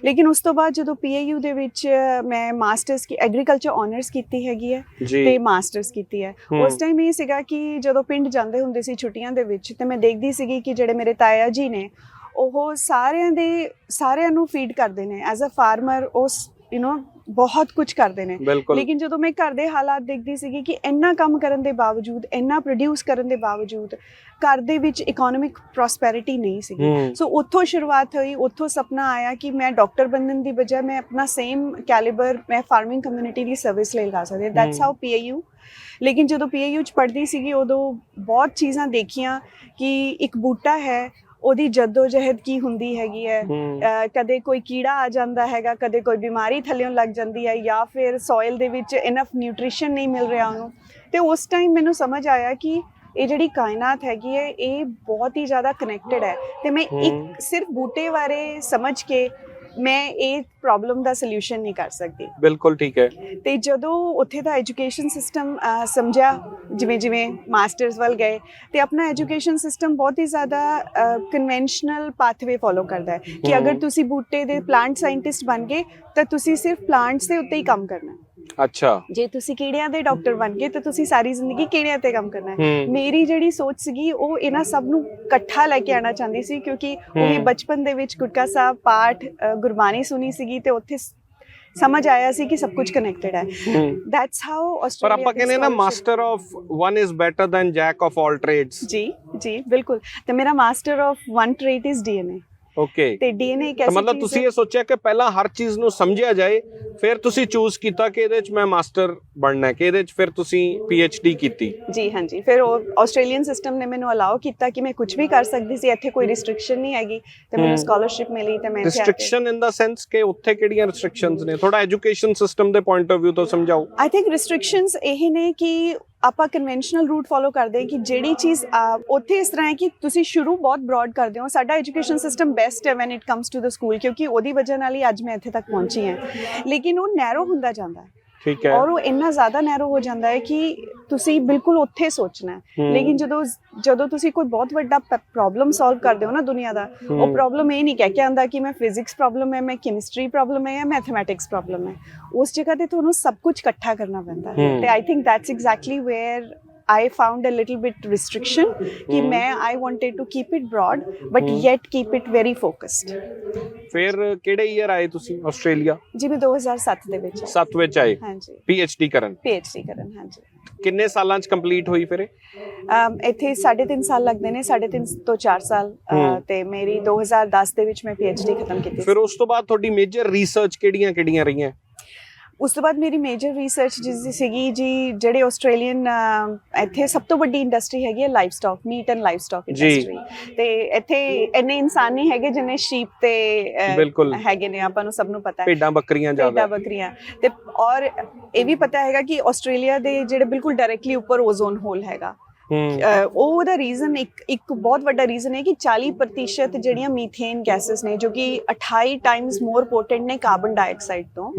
ਲੇਕਿਨ ਉਸ ਤੋਂ ਬਾਅਦ ਜਦੋਂ ਪੀਏਯੂ ਦੇ ਵਿੱਚ ਮੈਂ ਮਾਸਟਰਸ ਕੀ ਐਗਰੀਕਲਚਰ ਆਨਰਸ ਕੀਤੀ ਹੈਗੀ ਹੈ ਤੇ ਮਾਸਟਰਸ ਕੀਤੀ ਹੈ। ਹੂੰ। ਉਸ ਟਾਈਮ ਇਹ ਸੀਗਾ ਕਿ ਜਦੋਂ ਪਿੰਡ ਜਾਂਦੇ ਹੁੰਦੇ ਸੀ ਛੁੱਟੀਆਂ ਦੇ ਵਿੱਚ ਤੇ ਮੈਂ ਦੇਖਦੀ ਸੀਗੀ ਕਿ ਜਿਹੜੇ ਮੇਰੇ ਤਾਇਆ ਜੀ ਨੇ, ਉਹ ਸਾਰਿਆਂ ਦੇ, ਸਾਰਿਆਂ ਨੂੰ ਫੀਡ ਕਰਦੇ ਨੇ. ਐਜ਼ ਅ ਫਾਰਮਰ ਉਸ ਯੂ نو ਬਹੁਤ ਕੁਝ ਕਰਦੇ ਨੇ। ਲੇਕਿਨ ਜਦੋਂ ਮੈਂ ਘਰ ਦੇ ਹਾਲਾਤ ਦੇਖਦੀ ਸੀਗੀ ਕਿ ਇੰਨਾ ਕੰਮ ਕਰਨ ਦੇ ਬਾਵਜੂਦ ਇੰਨਾ ਪ੍ਰੋਡਿਊਸ ਕਰਨ ਦੇ ਬਾਵਜੂਦ ਘਰ ਦੇ ਵਿੱਚ ਇਕਨੋਮਿਕ ਪ੍ਰੋਸਪੈਰਿਟੀ ਨਹੀਂ ਸੀਗੀ। ਸੋ ਉੱਥੋਂ ਸ਼ੁਰੂਆਤ ਹੋਈ ਉੱਥੋਂ ਸੁਪਨਾ ਆਇਆ ਕਿ ਮੈਂ ਡਾਕਟਰ ਬਣਨ ਦੀ ਬਜਾਏ ਮੈਂ ਆਪਣਾ ਸੇਮ ਕੈਲੀਬਰ ਮੈਂ ਫਾਰਮਿੰਗ ਕਮਿਊਨਿਟੀ ਦੀ ਸਰਵਿਸ ਲਈ ਲਗਾ ਸਕਦੀ ਦੈਟਸ। ਹਾਊ ਪੀਏਯੂ ਲੇਕਿਨ ਜਦੋਂ ਪੀਏਯੂ ਚ ਪੜ੍ਹਦੀ ਸੀਗੀ ਉਦੋਂ ਬਹੁਤ ਚੀਜ਼ਾਂ ਦੇਖੀਆਂ ਕਿ ਇੱਕ ਬੂਟਾ ਹੈ ਉਹਦੀ ਜਦੋਜਹਿਦ ਕੀ ਹੁੰਦੀ ਹੈਗੀ ਹੈ? ਕਦੇ ਕੋਈ ਕੀੜਾ ਆ ਜਾਂਦਾ ਹੈਗਾ ਕਦੇ ਕੋਈ ਬਿਮਾਰੀ ਥੱਲੇੋਂ ਲੱਗ ਜਾਂਦੀ ਹੈ ਜਾਂ ਫਿਰ ਸੋਇਲ ਦੇ ਵਿੱਚ ਇਨਫ ਨਿਊਟ੍ਰੀਸ਼ਨ ਨਹੀਂ ਮਿਲ ਰਿਹਾ ਉਹਨੂੰ। ਤੇ ਉਸ ਟਾਈਮ ਮੈਨੂੰ ਸਮਝ ਆਇਆ ਕਿ ਇਹ ਜਿਹੜੀ ਕਾਇਨਾਤ ਹੈਗੀ ਹੈ ਇਹ ਬਹੁਤ ਹੀ ਜ਼ਿਆਦਾ ਕਨੈਕਟਡ ਹੈ। ਤੇ ਮੈਂ। ਇੱਕ ਸਿਰਫ ਬੂਟੇ ਬਾਰੇ ਸਮਝ ਕੇ ਮੈਂ ਇਹ ਪ੍ਰੋਬਲਮ ਦਾ ਸੋਲੂਸ਼ਨ ਨਹੀਂ ਕਰ ਸਕਦੀ ਬਿਲਕੁਲ ਠੀਕ ਹੈ ਤੇ ਜਦੋਂ ਉੱਥੇ ਦਾ ਐਜੂਕੇਸ਼ਨ ਸਿਸਟਮ ਸਮਝਿਆ ਜਿਵੇਂ ਜਿਵੇਂ ਮਾਸਟਰਸ ਵੱਲ ਗਏ ਤੇ ਆਪਣਾ ਐਜੂਕੇਸ਼ਨ ਸਿਸਟਮ ਬਹੁਤ ਹੀ ਜ਼ਿਆਦਾ ਕਨਵੈਨਸ਼ਨਲ ਪਾਥਵੇ ਫੋਲੋ ਕਰਦਾ ਹੈ ਕਿ ਅਗਰ। ਤੁਸੀਂ ਬੂਟੇ ਦੇ ਪਲਾਂਟ ਸਾਇੰਟਿਸਟ ਬਣ ਗਏ ਤਾਂ ਤੁਸੀਂ ਸਿਰਫ ਪਲਾਂਟਸ ਦੇ ਉੱਤੇ ਹੀ ਕੰਮ ਕਰਨਾ ਹੈ। ਅੱਛਾ। ਜੇ ਤੁਸੀਂ ਕੀੜਿਆਂ ਦੇ ਡਾਕਟਰ ਬਣ ਗਏ ਤਾਂ ਤੁਸੀਂ ਸਾਰੀ ਜ਼ਿੰਦਗੀ ਕੀੜਿਆਂ ਤੇ ਕੰਮ ਕਰਨਾ ਹੈ? ਮੇਰੀ ਜਿਹੜੀ ਸੋਚ ਸੀਗੀ ਉਹ ਇਹਨਾਂ ਸਭ ਨੂੰ ਇਕੱਠਾ ਲੈ ਕੇ ਆਣਾ ਚਾਹੁੰਦੀ ਸੀ ਕਿਉਂਕਿ ਉਹੀ ਹਮ। ਬਚਪਨ ਦੇ ਵਿੱਚ ਗੁਟਕਾ ਸਾਹਿਬ ਪਾਠ ਗੁਰਬਾਣੀ ਸੁਣੀ ਸੀਗੀ ਤੇ ਉੱਥੇ ਸਮਝ ਆਇਆ ਸੀ ਕਿ ਸਭ ਕੁਝ ਕਨੈਕਟਡ ਹੈ। ਦੈਟਸ ਹਾਊ ਪਰ ਆਸਟ੍ਰੇਲੀਆ ਆਪਾਂ ਕਹਿੰਦੇ ਨਾ master of one is better than jack of all trades ਜੀ ਜੀ ਬਿਲਕੁਲ। ਤੇ ਮੇਰਾ master of one trait is DNA okay ਤੇ ਡੀਐਨਏ ਇੱਕ ਐਸੀ ਮਤਲਬ ਤੁਸੀਂ ਇਹ ਸੋਚਿਆ ਕਿ ਪਹਿਲਾਂ ਹਰ ਚੀਜ਼ ਨੂੰ ਸਮਝਿਆ ਜਾਏ ਫਿਰ ਤੁਸੀਂ ਚੂਜ਼ ਕੀਤਾ ਕਿ ਇਹਦੇ 'ਚ ਮੈਂ ਮਾਸਟਰ ਬਣਨਾ ਹੈ ਕਿ ਇਹਦੇ 'ਚ ਫਿਰ ਤੁਸੀਂ ਡੀ ਕੀਤੀ। ਜੀ ਹਾਂਜੀ ਫਿਰ ਉਹ ਆਸਟ੍ਰੇਲੀਅਨ ਸਿਸਟਮ ਨੇ ਮੈਨੂੰ ਅਲਾਉ ਕੀਤਾ ਕਿ ਮੈਂ ਕੁਝ ਵੀ ਕਰ ਸਕਦੀ ਸੀ ਇੱਥੇ ਕੋਈ ਰਿਸਟ੍ਰਿਕਸ਼ਨ ਨਹੀਂ ਹੈਗੀ ਤੇ ਮੈਨੂੰ। ਸਕਾਲਰਸ਼ਿਪ ਮਿਲੀ ਤੇ ਮੈਂ ਰਿਸਟ੍ਰਿਕਸ਼ਨ ਇਨ ਦਾ ਸੈਂਸ ਕਿ ਉੱਥੇ ਕਿਹੜੀਆਂ ਰਿਸਟ੍ਰਿਕਸ਼ਨਸ ਨੇ? ਥੋੜਾ ਐਜੂਕੇਸ਼ਨ ਸਿਸਟਮ ਦੇ ਪੁਆਇੰਟ ਆਫ View ਤੋਂ ਸਮਝਾਓ। ਆਈ ਥਿੰਕ ਰਿਸਟ੍ਰਿਕਸ਼ਨਸ ਇਹ ਨੇ ਕਿ ਆਪਾਂ ਕਨਵੈਨਸ਼ਨਲ ਰੂਟ ਫੋਲੋ ਕਰਦੇ ਹਾਂ ਕਿ ਜਿਹੜੀ ਚੀਜ਼ ਉੱਥੇ ਇਸ ਤਰ੍ਹਾਂ ਹੈ ਕਿ ਤੁਸੀਂ ਸ਼ੁਰੂ ਬਹੁਤ ਬ੍ਰੌਡ ਕਰਦੇ ਹੋ। ਸਾਡਾ ਐਜੂਕੇਸ਼ਨ ਸਿਸਟਮ ਬੈਸਟ ਹੈ when it comes to the school ਕਿਉਂਕਿ ਉਹਦੀ ਵਜ੍ਹਾ ਨਾਲ ਹੀ ਅੱਜ ਮੈਂ ਇੱਥੇ ਤੱਕ ਪਹੁੰਚੀ ਹਾਂ। ਲੇਕਿਨ ਉਹ ਨੈਰੋ ਹੁੰਦਾ ਜਾਂਦਾ ਹੈ। ਠੀਕ ਹੈ। ਔਰ ਉਹ ਇੰਨਾ ਜ਼ਿਆਦਾ ਨੈਰੋ ਹੋ ਜਾਂਦਾ ਹੈ ਕਿ ਤੁਸੀਂ ਬਿਲਕੁਲ ਉੱਥੇ ਸੋਚਣਾ ਹੈ। ਲੇਕਿਨ ਜਦੋਂ ਜਦੋਂ ਤੁਸੀਂ ਕੋਈ ਬਹੁਤ ਵੱਡਾ ਪ੍ਰੋਬਲਮ ਸੋਲਵ ਕਰਦੇ ਹੋ ਨਾ ਦੁਨੀਆ ਦਾ ਉਹ। ਪ੍ਰੋਬਲਮ ਇਹ ਨਹੀਂ ਕਹਿ ਕੇ ਆਂਦਾ ਕਿ ਮੈਂ ਫਿਜ਼ਿਕਸ ਪ੍ਰੋਬਲਮ ਹੈ ਮੈਂ ਕੈਮਿਸਟਰੀ ਪ੍ਰੋਬਲਮ ਹੈ ਜਾਂ ਮੈਥਮੈਟਿਕਸ ਪ੍ਰੋਬਲਮ ਹੈ ਉਸ ਜਗ੍ਹਾ ਤੇ ਤੁਹਾਨੂੰ ਸਭ ਕੁਝ ਇਕੱਠਾ ਕਰਨਾ ਪੈਂਦਾ ਹੈ। ਤੇ I think that's exactly where I found a little bit restriction ਹੂੰ। ਮੈਂ I wanted to keep it broad but yet keep it very focused ਫਿਰ ਕਿਹੜੇ ਈਅਰ ਆਏ ਤੁਸੀਂ ਆਸਟ੍ਰੇਲੀਆ ਜੀ ਮੈਂ 2007 ਦੇ ਵਿੱਚ ਆਈ। 7 ਵਿੱਚ ਆਏ ਹਾਂਜੀ ਡੀ ਕਰਨ PhD ਕਰਨ ਹਾਂਜੀ ਕਿੰਨੇ ਸਾਲਾਂ ਚ ਕੰਪਲੀਟ ਹੋਈ ਫਿਰ ਇਹ? ਅਮ ਇੱਥੇ 3.5 ਸਾਲ ਲੱਗਦੇ ਨੇ 3.5 ਤੋਂ 4 ਸਾਲ ਅ, ਹੂੰ। ਤੇ ਮੇਰੀ 2010 ਦੇ ਵਿੱਚ ਮੈਂ PhD ਖਤਮ ਕੀਤੀ ਫਿਰ ਉਸ ਤੋਂ ਬਾਅਦ ਤੁਹਾਡੀ ਮੇਜਰ ਰਿਸਰਚ ਕਿਹੜੀਆਂ ਕਿਹੜੀਆਂ ਰਹੀਆਂ ਉਸ ਤੋਂ ਬਾਅਦ ਮੇਰੀ ਮੇਜਰ ਰਿਸਰਚ ਜਿਸ ਦੀ ਸੀਗੀ ਜੀ ਜਿਹੜੇ ਆਸਟ੍ਰੇਲੀਅਨ ਇੱਥੇ ਸਭ ਤੋਂ ਵੱਡੀ ਇੰਡਸਟਰੀ ਹੈਗੀ ਹੈ livestock meat and livestock. Industry ਤੇ ਇੱਥੇ ਇੰਨੇ ਇਨਸਾਨ ਨਹੀਂ ਹੈਗੇ ਜਿੰਨੇ ਸ਼ੀਪ ਤੇ। ਹੈਗੇ ਨੇ ਆਪਾਂ ਨੂੰ ਸਭ ਨੂੰ ਪਤਾ ਹੈ। ਭੇਡਾਂ ਬੱਕਰੀਆਂ ਭੇਡਾਂ ਜ਼ਿਆਦਾ ਬੱਕਰੀਆਂ। ਤੇ ਔਰ ਇਹ ਵੀ ਪਤਾ ਹੈਗਾ ਕਿ ਆਸਟ੍ਰੇਲੀਆ ਦੇ ਜਿਹੜੇ ਬਿਲਕੁਲ ਡਾਇਰੈਕਟਲੀ ਉੱਪਰ ਓਜ਼ੋਨ ਹੋਲ ਹੈਗਾ। ਉਹ ਉਹਦਾ ਰੀਜ਼ਨ ਇੱਕ ਇੱਕ ਬਹੁਤ ਵੱਡਾ ਰੀਜ਼ਨ ਹੈ ਕਿ 40% ਜਿਹੜੀਆਂ ਮੀਥੇਨ ਗੈਸਸ ਨੇ ਜੋ ਕਿ 28 ਟਾਈਮਸ ਮੋਰ ਪੋਟੈਂਟ ਨੇ ਕਾਰਬਨ ਡਾਈਆਕਸਾਈਡ ਤੋਂ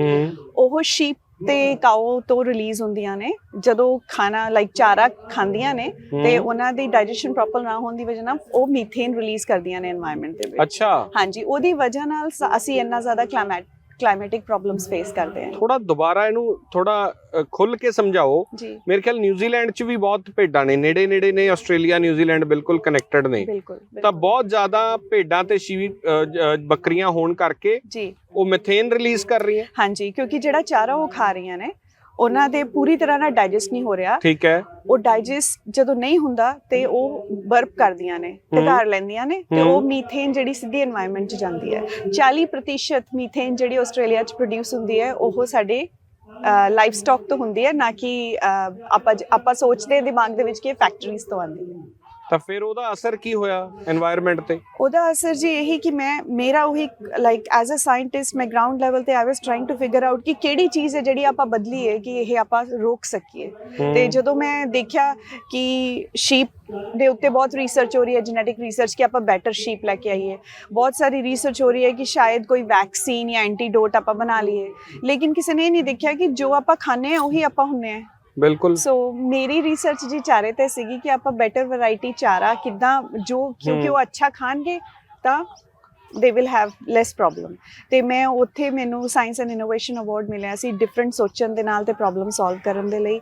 ਉਹ ਸ਼ੀਪ ਤੇ ਕਾਓ ਤੋਂ ਰਿਲੀਜ਼ ਹੁੰਦੀਆਂ ਨੇ ਜਦੋਂ ਖਾਣਾ ਲਾਈਕ ਚਾਰਾ ਖਾਂਦੀਆਂ ਨੇ ਤੇ ਉਹਨਾਂ ਦੀ ਡਾਈਜੈਸ਼ਨ ਪ੍ਰੋਪਰ ਨਾ ਹੋਣ ਦੀ ਵਜ੍ਹਾ ਨਾਲ ਉਹ ਮੀਥੇਨ ਰਿਲੀਜ਼ ਕਰਦੀਆਂ ਨੇ এনवायरमेंट ਦੇ ਵਿੱਚ। ਅੱਛਾ। ਹਾਂਜੀ ਉਹਦੀ ਵਜ੍ਹਾ ਨਾਲ ਅਸੀਂ ਇੰਨਾ ਜ਼ਿਆਦਾ ਕਲਾਈਮੇਟ ਕਲਾਈਮੈਟਿਕ ਪ੍ਰੋਬਲਮਸ ਫੇਸ ਕਰਦੇ ਹਾਂ ਥੋੜਾ ਦੁਬਾਰਾ ਇਹਨੂੰ ਥੋੜਾ ਖੁੱਲ ਕੇ ਸਮਝਾਓ। ਮੇਰੇ ਖਿਆਲ ਨਿਊਜ਼ੀਲੈਂਡ 'ਚ ਵੀ ਬਹੁਤ ਭੇਡਾਂ ਨੇ ਨੇੜੇ ਨੇੜੇ ਨੇ ਆਸਟ੍ਰੇਲੀਆ ਨਿਊਜ਼ੀਲੈਂਡ ਬਿਲਕੁਲ ਕਨੈਕਟਡ ਨੇ। ਤਾਂ। ਬਹੁਤ ਜ਼ਿਆਦਾ ਭੇਡਾਂ ਤੇ ਸ਼ੀ ਬੱਕਰੀਆਂ ਹੋਣ ਕਰਕੇ ਜੀ। ਉਹ ਮਿਥੇਨ ਰਿਲੀਜ਼ ਕਰ ਰਹੀਆਂ। ਹਾਂਜੀ ਕਿਉਂਕਿ ਜਿਹੜਾ ਚਾਰਾ ਉਹ ਖਾ ਰਹੀਆਂ ਨੇ ਉਹਨਾਂ ਦੇ ਪੂਰੀ ਤਰ੍ਹਾਂ ਨਾਲ ਡਾਈਜੈਸਟ ਨਹੀਂ ਹੋ ਰਿਹਾ। ਠੀਕ ਹੈ। ਉਹ ਡਾਈਜੈਸਟ ਜਦੋਂ ਨਹੀਂ ਹੁੰਦਾ ਤੇ ਉਹ ਬਰਪ ਕਰਦੀਆਂ ਨੇ ਤੇ ਘਰ ਲੈਂਦੀਆਂ ਨੇ ਤੇ ਉਹ ਮੀਥੇਨ ਜਿਹੜੀ ਸਿੱਧੀ এনवायरमेंट 'ਚ ਜਾਂਦੀ ਹੈ। 40% ਮੀਥੇਨ ਜਿਹੜੀ ਆਸਟ੍ਰੇਲੀਆ 'ਚ ਪ੍ਰੋਡਿਊਸ ਹੁੰਦੀ ਹੈ ਉਹ ਸਾਡੇ ਲਾਈਵ ਸਟਾਕ ਤੋਂ ਹੁੰਦੀ ਹੈ ਨਾ ਕਿ ਆਪਾਂ ਆਪਾਂ ਸੋਚਦੇ ਦਿਮਾਗ ਦੇ ਵਿੱਚ ਕਿ ਫੈਕਟਰੀਜ਼ ਤੋਂ ਆਉਂਦੀ ਹੈ। ਤਾਂ ਫਿਰ ਉਹਦਾ ਅਸਰ ਕੀ ਹੋਇਆ এনवायरमेंट ਤੇ? ਉਹਦਾ ਅਸਰ ਜੀ ਇਹੀ ਕਿ ਮੈਂ ਮੇਰਾ ਉਹੀ ਲਾਈਕ ਐਜ਼ ਅ ਸਾਇੰਟਿਸਟ ਮੈਂ ਗਰਾਊਂਡ ਲੈਵਲ ਤੇ I was trying to figure out ਕਿ ਕਿਹੜੀ ਚੀਜ਼ ਹੈ ਜਿਹੜੀ ਆਪਾਂ ਬਦਲੀਏ ਕਿ ਇਹ ਆਪਾਂ ਰੋਕ ਸਕੀਏ। ਤੇ ਜਦੋਂ ਮੈਂ ਦੇਖਿਆ ਕਿ ਸ਼ੀਪ ਦੇ ਉੱਤੇ ਬਹੁਤ ਰਿਸਰਚ ਹੋ ਰਹੀ ਹੈ ਜੈਨੇਟਿਕ ਰਿਸਰਚ ਕਿ ਆਪਾਂ ਬੈਟਰ ਸ਼ੀਪ ਲੈ ਕੇ ਆਈਏ। ਬਹੁਤ ਸਾਰੀ ਰਿਸਰਚ ਹੋ ਰਹੀ ਹੈ ਕਿ ਸ਼ਾਇਦ ਕੋਈ ਵੈਕਸੀਨ ਜਾਂ ਐਂਟੀਡੋਟ ਆਪਾਂ ਬਣਾ ਲਈਏ। ਲੇਕਿਨ ਕਿਸੇ ਨੇ ਇਹ ਨਹੀਂ ਦੇਖਿਆ ਕਿ ਜੋ ਆਪਾਂ ਖਾਣੇ ਆ ਉਹੀ ਆਪਾਂ ਹੁੰਨੇ ਆ ਬਿਲਕੁਲ ਸੋ ਮੇਰੀ ਰਿਸਰਚ ਜੀ ਚਾਰੇ ਤੇ ਸੀਗੀ ਕਿ ਆਪਾਂ ਬੈਟਰ ਵੈਰਾਈਟੀ ਚਾਰਾ ਕਿੱਦਾਂ ਜੋ ਕਿਉਂਕਿ। ਉਹ ਅੱਛਾ ਖਾਣਗੇ ਤਾਂ they will have lace problem ਤੇ ਮੈਂ ਉੱਥੇ ਮੈਨੂੰ ਸਾਇੰਸ ਐਂਡ ਇਨੋਵੇਸ਼ਨ ਅਵਾਰਡ ਮਿਲਿਆ ਸੀ ਡਿਫਰੈਂਟ ਸੋਚਣ ਦੇ ਨਾਲ ਤੇ ਪ੍ਰੋਬਲਮ ਸੋਲਵ ਕਰਨ ਦੇ ਲਈ।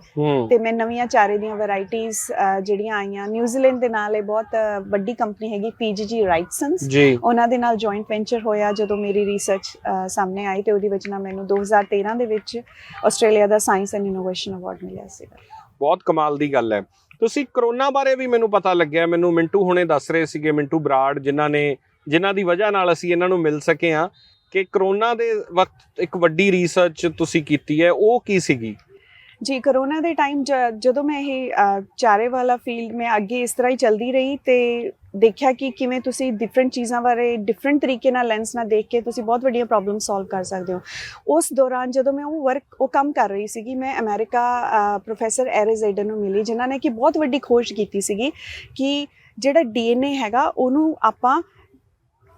ਤੇ ਮੈਂ ਨਵੀਆਂ ਚਾਰੇ ਦੀਆਂ ਵੈਰਾਈਟੀਆਂ ਜਿਹੜੀਆਂ ਆਈਆਂ ਨਿਊਜ਼ੀਲੈਂਡ ਦੇ ਨਾਲ ਇਹ ਬਹੁਤ ਵੱਡੀ ਕੰਪਨੀ ਹੈਗੀ ਪੀਜੀਜੀ ਰਾਈਟਸਨਸ ਉਹਨਾਂ ਦੇ ਨਾਲ ਜੁਆਇੰਟ ਵੈਂਚਰ ਹੋਇਆ ਜਦੋਂ ਮੇਰੀ ਰਿਸਰਚ ਸਾਹਮਣੇ ਆਈ ਤੇ ਉਹਦੀ ਵਜ੍ਹਾ ਨਾਲ ਮੈਨੂੰ 2013 ਦੇ ਵਿੱਚ ਆਸਟ੍ਰੇਲੀਆ ਦਾ ਸਾਇੰਸ ਐਂਡ ਇਨੋਵੇਸ਼ਨ ਅਵਾਰਡ ਮਿਲਿਆ ਸੀਗਾ ਬਹੁਤ ਕਮਾਲ ਦੀ ਗੱਲ ਹੈ। ਤੁਸੀਂ ਕਰੋਨਾ ਬਾਰੇ ਵੀ ਮੈਨੂੰ ਪਤਾ ਲੱਗਿਆ ਮੈਨੂੰ ਮਿੰਟੂ ਹੁਣੇ ਦੱਸ ਰਹੇ ਸੀਗੇ ਮਿੰਟੂ ਬਰਾੜ ਜਿਨ੍ਹਾਂ ਨੇ ਜਿਨ੍ਹਾਂ ਦੀ ਵਜ੍ਹਾ ਨਾਲ ਅਸੀਂ ਇਹਨਾਂ ਨੂੰ ਮਿਲ ਸਕੇ ਆ ਕਿ ਕਰੋਨਾ ਦੇ ਵਕਤ ਇੱਕ ਵੱਡੀ ਰਿਸਰਚ ਤੁਸੀਂ ਕੀਤੀ ਹੈ, ਉਹ ਕੀ ਸੀਗੀ? ਜੀ, ਕਰੋਨਾ ਦੇ ਟਾਈਮ ਜਦੋਂ ਮੈਂ ਇਹ ਚਾਰੇ ਵਾਲਾ ਫੀਲਡ ਮੈਂ ਅੱਗੇ ਇਸ ਤਰ੍ਹਾਂ ਹੀ ਚਲਦੀ ਰਹੀ ਤੇ ਦੇਖਿਆ ਕਿ ਕਿਵੇਂ ਤੁਸੀਂ ਡਿਫਰੈਂਟ ਚੀਜ਼ਾਂ ਬਾਰੇ ਡਿਫਰੈਂਟ ਤਰੀਕੇ ਨਾਲ ਲੈਂਸ ਨਾਲ ਦੇਖ ਕੇ ਤੁਸੀਂ ਬਹੁਤ ਵੱਡੀਆਂ ਪ੍ਰੋਬਲਮ ਸੋਲਵ ਕਰ ਸਕਦੇ ਹੋ। ਉਸ ਦੌਰਾਨ ਜਦੋਂ ਮੈਂ ਉਹ ਵਰਕ ਉਹ ਕੰਮ ਕਰ ਰਹੀ ਸੀਗੀ, ਮੈਂ ਅਮਰੀਕਾ ਪ੍ਰੋਫੈਸਰ ਐਰਿਸ ਏਡਨ ਨੂੰ ਮਿਲੀ, ਜਿਨ੍ਹਾਂ ਨੇ ਕਿ ਬਹੁਤ ਵੱਡੀ ਖੋਜ ਕੀਤੀ ਸੀਗੀ ਕਿ ਜਿਹੜਾ ਡੀਐਨਏ ਹੈਗਾ, ਉਹਨੂੰ ਆਪਾਂ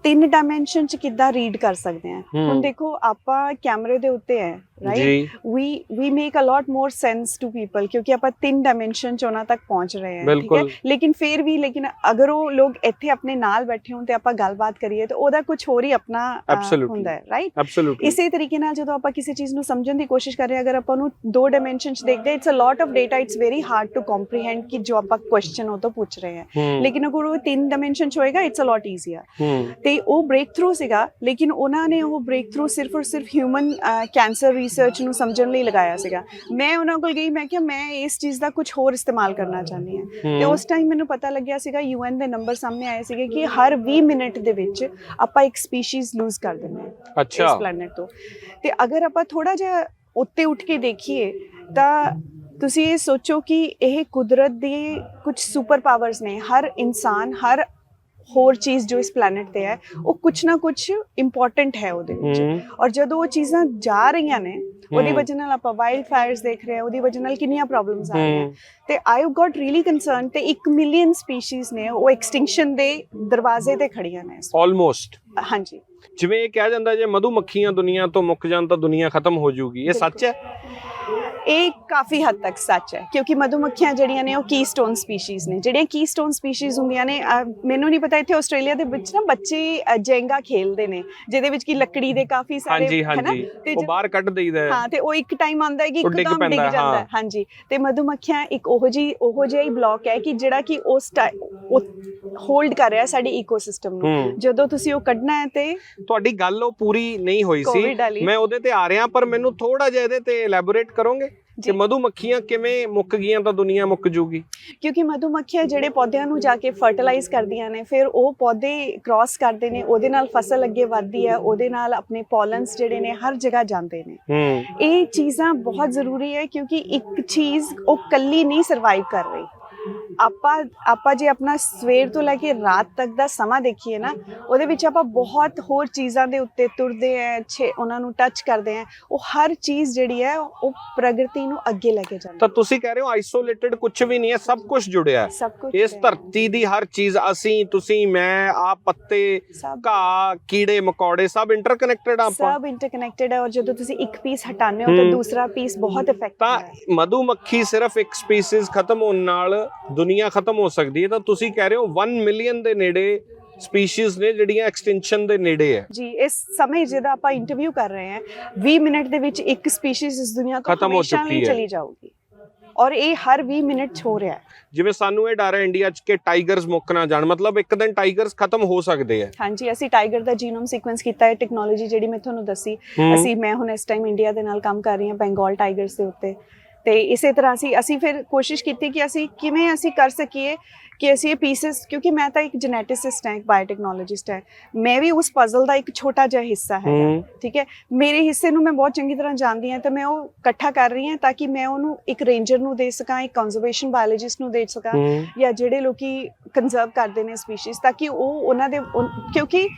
ਤਿੰਨ ਡਾਈਮੈਂਸ਼ਨ ਚ ਕਿੱਦਾਂ ਰੀਡ ਕਰ ਸਕਦੇ ਹਾਂ। ਹੂੰ। ਹੁਣ ਦੇਖੋ ਆਪਾਂ ਕੈਮਰੇ ਦੇ ਉੱਤੇ ਹੈ right we we make a lot more sense to people ਕਿਉਂਕਿ ਆਪਾਂ ਤਿੰਨ ਡਾਈਮੈਂਸ਼ਨ ਚ ਉਹਨਾਂ ਤੱਕ ਪਹੁੰਚ ਰਹੇ ਹਾਂ ਬਿਲਕੁਲ। ਲੇਕਿਨ ਫਿਰ ਵੀ ਲੇਕਿਨ ਅਗਰ ਉਹ ਲੋਕ ਇੱਥੇ ਆਪਣੇ ਨਾਲ ਬੈਠੇ ਹੋਣ ਤੇ ਆਪਾਂ ਗੱਲਬਾਤ ਕਰੀਏ ਤਾਂ ਉਹਦਾ ਕੁਝ ਹੋਰ ਹੀ ਆਪਣਾ ਅ. ਹੁੰਦਾ ਹੈ ਰਾਈਟ ਐਬਸੋਲੂਟਲੀ ਇਸੇ ਤਰੀਕੇ ਨਾਲ ਜਦੋਂ ਆਪਾਂ ਕਿਸੇ ਚੀਜ਼ ਨੂੰ ਸਮਝਣ ਦੀ ਕੋਸ਼ਿਸ਼ ਕਰ ਰਹੇ ਹਾਂ, ਅਗਰ ਆਪਾਂ ਨੂੰ ਦੋ ਡਾਈਮੈਂਸ਼ਨ ਚ ਦੇਖਦੇ it's a lot of data it's very hard to comprehend ਕਿ ਜੋ ਆਪਾਂ ਕੁਐਸਚਨ ਉਹ ਤੋਂ ਪੁੱਛ ਰਹੇ ਹਾਂ। ਹੂੰ। ਲੇਕਿਨ ਅਗਰ ਉਹ ਤਿੰਨ ਡਾਈਮੈਂਸ਼ਨ ਚ ਹੋਏਗਾ ਇਟਸ ਅ ਲੋਟ ਈਜ਼ੀਅਰ ਹੂੰ। ਤੇ ਉਹ ਬ੍ਰੇਕ ਥਰੂ ਸੀਗਾ ਲੇਕਿਨ ਉਹਨਾਂ ਨੇ ਉਹ ਬ੍ਰੇਕ ਥਰੂ ਸਿਰਫ ਔਰ ਸਿਰਫ ਹਿਊਮਨ ਕੈਂਸਰ ਰਿਸਰਚ ਨੂੰ ਸਮਝਣ ਲਈ ਲਗਾਇਆ ਸੀਗਾ। ਮੈਂ ਉਹਨਾਂ ਕੋਲ ਗਈ ਮੈਂ ਕਿਹਾ ਮੈਂ ਇਸ ਚੀਜ਼ ਦਾ ਕੁਝ ਹੋਰ ਇਸਤੇਮਾਲ ਕਰਨਾ ਚਾਹੁੰਦੀ ਹਾਂ। ਤੇ। ਉਸ ਟਾਈਮ ਮੈਨੂੰ ਪਤਾ ਲੱਗਿਆ ਸੀਗਾ ਯੂਐਨ ਦੇ ਨੰਬਰ ਸਾਹਮਣੇ ਆਏ ਸੀਗੇ ਕਿ ਹਰ 20 ਮਿੰਟ ਦੇ ਵਿੱਚ ਆਪਾਂ ਇੱਕ ਸਪੀਸੀਜ਼ ਲੂਜ਼ ਕਰ ਦਿੰਦੇ ਹਾਂ ਇਸ ਪਲੈਨਟ ਤੋਂ। ਤੇ ਅਗਰ ਆਪਾਂ ਥੋੜਾ ਜਿਹਾ ਉੱਤੇ ਉੱਠ ਕੇ ਦੇਖੀਏ ਤਾਂ ਤੁਸੀਂ ਇਹ ਸੋਚੋ ਕਿ ਇਹ ਕੁਦਰਤ ਦੀ ਕੁਝ ਸੁਪਰ ਪਾਵਰਸ ਨੇ। ਹਰ ਇਨਸਾਨ ਹਰ ਹੋਰ ਚੀਜ਼ ਜੋ ਇਸ ਪਲੈਨਟ ਤੇ ਹੈ ਉਹ ਕੁਛ ਨਾ ਕੁਛ ਇੰਪੋਰਟੈਂਟ ਹੈ ਉਹਦੇ ਵਿੱਚ। ਔਰ ਜਦੋਂ ਉਹ ਚੀਜ਼ਾਂ ਜਾ ਰਹੀਆਂ ਨੇ ਉਹਦੀ। ਵਜ੍ਹਾ ਨਾਲ ਆਪਾਂ ਵਾਈਲਡ ਫਾਇਰਸ ਦੇਖ ਰਹੇ ਹਾਂ ਉਹਦੀ ਵਜ੍ਹਾ ਨਾਲ ਕਿੰਨੀਆਂ ਪ੍ਰੋਬਲਮਸ ਆ ਰਹੀਆਂ। ਤੇ ਆਈ ਗॉट ਰੀਲੀ ਕੰਸਰਨ ਤੇ 1 ਮਿਲੀਅਨ ਸਪੀਸੀਜ਼ ਨੇ ਉਹ ਐਕਸਟਿੰਕਸ਼ਨ ਦੇ ਦਰਵਾਜ਼ੇ ਤੇ ਖੜੀਆਂ ਨੇ। ਆਲਮੋਸਟ ਹਾਂਜੀ। ਜਿਵੇਂ ਇਹ ਕਿਹਾ ਜਾਂਦਾ ਜੇ ਮਧੂ ਮੱਖੀਆਂ ਦੁਨੀਆ ਤੋਂ ਮੁੱਕ ਜਾਣ ਤਾਂ ਦੁਨੀਆ ਖਤਮ ਹੋ ਜਾਊਗੀ ਇਹ ਸੱਚ ਹੈ? ਇਹ ਕਾਫੀ ਹੱਦ ਤੱਕ ਸੱਚ ਹੈ ਕਿਉਂਕਿ ਮਧੂਮੱਖੀਆਂ ਜਿਹੜੀਆਂ ਨੇ ਉਹ ਕੀਸਟੋਨ ਸਪੀਸੀਜ਼ ਨੇ। ਜਿਹੜੀਆਂ ਕੀਸਟੋਨ ਸਪੀਸੀਜ਼ ਹੁੰਦੀਆਂ ਨੇ ਮੈਨੂੰ ਨਹੀਂ ਪਤਾ ਇੱਥੇ ਆਸਟ੍ਰੇਲੀਆ ਦੇ ਵਿੱਚ ਨਾ ਬੱਚੇ ਜੈਂਗਾ ਖੇਲਦੇ ਨੇ ਜਿਹਦੇ ਵਿੱਚ ਕੀ ਲੱਕੜੀ ਦੇ ਕਾਫੀ ਸਾਰੇ ਹਾਂਜੀ ਹੈ ਨਾ? ਹਾਂਜੀ। ਤੇ ਉਹ ਬਾਹਰ ਕੱਢ ਦੇਈਦਾ ਹੈ। ਤੇ ਉਹ ਇੱਕ ਟਾਈਮ ਆਉਂਦਾ ਹੈ ਕਿ ਇੱਕਦਮ ਡਿੱਗ ਜਾਂਦਾ। ਹਾਂਜੀ ਤੇ ਮਧੂਮੱਖੀਆਂ ਇੱਕ ਉਹੋ ਜੀ ਉਹੋ ਜਿਹਾ ਹੀ ਬਲੌਕ ਹੈ ਕਿ ਜਿਹੜਾ ਕਿ ਉਸ ਹੋਲਡ ਕਰ ਰਿਹਾ ਸਾਡੀ ਈਕੋਸਿਸਟਮ ਨੂੰ। ਜਦੋਂ ਤੁਸੀਂ ਉਹ ਕੱਢਣਾ ਹੈ ਤੇ ਤੁਹਾਡੀ ਗੱਲ ਉਹ ਪੂਰੀ ਨਹੀਂ ਹੋਈ ਸੀ। ਮੈਂ ਉਹਦੇ ਤੇ ਆ ਰਿਹਾ ਪਰ ਮੈਨੂੰ ਥੋੜਾ ਜਿਹਾ ਇਹਦੇ ਤੇ ਐਲੈਬੋਰੇਟ ਕਰੋਗੇ? ਕਿ ਜੀ। ਮਧੂ ਮੱਖੀਆਂ ਕਿਵੇਂ ਮੁੱਕ ਗਈਆਂ ਤਾਂ ਦੁਨੀਆ ਮੁੱਕ ਜੂਗੀ? ਕਿਉਂਕਿ ਮਧੂਮੱਖੀਆਂ ਜਿਹੜੇ ਪੌਦਿਆਂ ਨੂੰ ਜਾ ਕੇ ਫਰਟੀਲਾਈਜ਼ ਕਰਦੀਆਂ ਨੇ ਫਿਰ ਉਹ ਪੌਦੇ ਕ੍ਰਾਸ ਕਰਦੇ ਨੇ ਉਹਦੇ ਨਾਲ ਫਸਲ ਅੱਗੇ ਵੱਧਦੀ ਹੈ ਉਹਦੇ ਨਾਲ ਆਪਣੇ ਪੋਲਨਸ ਜਿਹੜੇ ਨੇ ਹਰ ਜਗ੍ਹਾ ਜਾਂਦੇ ਨੇ। ਇਹ ਚੀਜ਼ਾਂ ਬਹੁਤ ਜ਼ਰੂਰੀ ਹੈ ਕਿਉਂਕਿ ਇੱਕ ਚੀਜ਼ ਉਹ ਕੱਲੀ ਨਹੀਂ ਸਰਵਾਈਵ ਕਰ ਰਹੀ। ਆਪਾਂ ਆਪਾਂ ਜੇ ਆਪਣਾ ਸਵੇਰ ਤੋਂ ਲੈ ਕੇ ਰਾਤ ਤੱਕ ਦਾ ਸਮਾਂ ਦੇਖੀਏ ਨਾ ਉਹਦੇ ਵਿੱਚ ਆਪਾਂ ਬਹੁਤ ਹੋਰ ਚੀਜ਼ਾਂ ਦੇ ਉੱਤੇ ਤੁਰਦੇ ਆ ਛੇ ਉਹਨਾਂ ਨੂੰ ਟੱਚ ਕਰਦੇ ਆ ਉਹ ਹਰ ਚੀਜ਼ ਜਿਹੜੀ ਹੈ ਉਹ ਪ੍ਰਗਤੀ ਨੂੰ ਅੱਗੇ ਲੈ ਕੇ ਜਾਂਦੀ ਤਾਂ ਤੁਸੀਂ ਕਹਿ ਰਹੇ ਹੋ ਆਈਸੋਲੇਟਡ ਕੁਝ ਵੀ ਨਹੀਂ ਹੈ ਸਭ ਕੁਝ ਜੁੜਿਆ ਹੈ ਇਸ ਧਰਤੀ ਦੀ ਹਰ ਚੀਜ਼ ਅਸੀਂ ਤੁਸੀਂ ਮੈਂ ਆ ਪੱਤੇ ਘਾਹ ਕੀੜੇ ਮਕੌੜੇ ਸਭ ਇੰਟਰਕਨੈਕਟਡ ਆਪਾਂ। ਸਭ ਇੰਟਰਕਨੈਕਟਡ ਹੈ ਔਰ ਜਦੋਂ ਤੁਸੀਂ ਇੱਕ ਪੀਸ ਹਟਾਉਂਦੇ ਹੋ ਤਾਂ। ਦੂਸਰਾ ਪੀਸ ਬਹੁਤ ਇਫੈਕਟਿਵ ਤਾਂ ਮਧੂ ਮੱਖੀ ਸਿਰਫ ਇੱਕ ਸਪੀਸੀਜ਼ ਖਤਮ ਹੋਣ ਨਾਲ ਦੁਨੀਆ ਖਤਮ ਹੋ ਸਕਦੀ ਹੈ ਤਾਂ ਤੁਸੀਂ ਕਹਿ ਰਹੇ ਹੋ 1 ਮਿਲੀਅਨ ਦੇ ਨੇੜੇ ਸਪੀਸੀਜ਼ ਨੇ ਜਿਹੜੀਆਂ ਐਕਸਟੈਂਸ਼ਨ ਦੇ ਨੇੜੇ ਹੈ। ਜੀ ਇਸ ਸਮੇਂ ਜਿਹਦਾ ਆਪਾਂ ਇੰਟਰਵਿਊ ਕਰ ਰਹੇ ਹਾਂ 20 ਮਿੰਟ ਦੇ ਵਿੱਚ ਇੱਕ ਸਪੀਸੀਜ਼ ਇਸ ਦੁਨੀਆ ਤੋਂ ਖਤਮ ਹੋ ਚੁੱਕੀ ਹੈ। ਚਲੀ ਜਾਊਗੀ। ਔਰ ਇਹ ਹਰ 20 ਮਿੰਟ ਹੋ ਰਿਹਾ ਹੈ। ਜਿਵੇਂ ਸਾਨੂੰ ਇਹ ਡਰ ਹੈ ਇੰਡੀਆ 'ਚ ਕਿ ਟਾਈਗਰਸ ਮੁੱਕ ਨਾ ਜਾਣ ਮਤਲਬ ਇੱਕ ਦਿਨ ਟਾਈਗਰਸ ਖਤਮ ਹੋ ਸਕਦੇ ਆ ਹਾਂਜੀ ਅਸੀਂ ਟਾਈਗਰ ਦਾ ਜੀਨੋਮ ਸੀਕੁਐਂਸ ਕੀਤਾ ਹੈ ਟੈਕਨੋਲੋਜੀ ਜਿਹੜੀ ਮੈਂ ਤੁਹਾਨੂੰ ਦੱਸੀ ਅਸੀਂ ਮੈਂ ਹੁਣ ਇਸ ਟਾਈਮ ਇੰਡੀਆ ਦੇ ਨਾਲ ਕੰਮ ਕਰ ਰਹੀ ਹਾਂ ਬੰਗਾਲ ਟਾਈਗਰਸ ਦੇ ਉੱਤੇ। ਤੇ ਇਸੇ ਤਰ੍ਹਾਂ ਅਸੀਂ ਅਸੀਂ ਫਿਰ ਕੋਸ਼ਿਸ਼ ਕੀਤੀ ਕਿ ਅਸੀਂ ਕਿਵੇਂ ਅਸੀਂ ਕਰ ਸਕੀਏ ਕਿ ਅਸੀਂ ਇਹ ਪੀਸਸ ਕਿਉਂਕਿ ਮੈਂ ਤਾਂ ਇੱਕ ਜੈਨੇਟਿਸਿਸਟ ਹਾਂ ਇੱਕ ਬਾਇਓਟੈਕਨੋਲੋਜਿਸਟ ਹਾਂ। ਮੈਂ ਵੀ ਉਸ ਪਜ਼ਲ ਦਾ ਇੱਕ ਛੋਟਾ ਜਿਹਾ ਹਿੱਸਾ ਹੂੰ। ਠੀਕ ਹੈ? ਮੇਰੇ ਹਿੱਸੇ ਨੂੰ ਮੈਂ ਬਹੁਤ ਚੰਗੀ ਤਰ੍ਹਾਂ ਜਾਣਦੀ ਹਾਂ ਤਾਂ ਮੈਂ ਉਹ ਇਕੱਠਾ ਕਰ ਰਹੀ ਹਾਂ ਤਾਂ ਕਿ ਮੈਂ ਉਹਨੂੰ ਇੱਕ ਰੇਂਜਰ ਨੂੰ ਦੇ ਸਕਾਂ ਇੱਕ ਕੰਜ਼ਰਵੇਸ਼ਨ ਬਾਇਓਲੋਜਿਸਟ ਨੂੰ ਦੇ ਸਕਾਂ ਜਾਂ ਜਿਹੜੇ ਲੋਕੀ ਕੰਜ਼ਰਵ ਕਰਦੇ ਨੇ ਸਪੀਸੀਜ਼ ਤਾਂ ਕਿ ਉਹ ਉਹਨਾਂ ਦੇ ਕਿਉਂਕਿ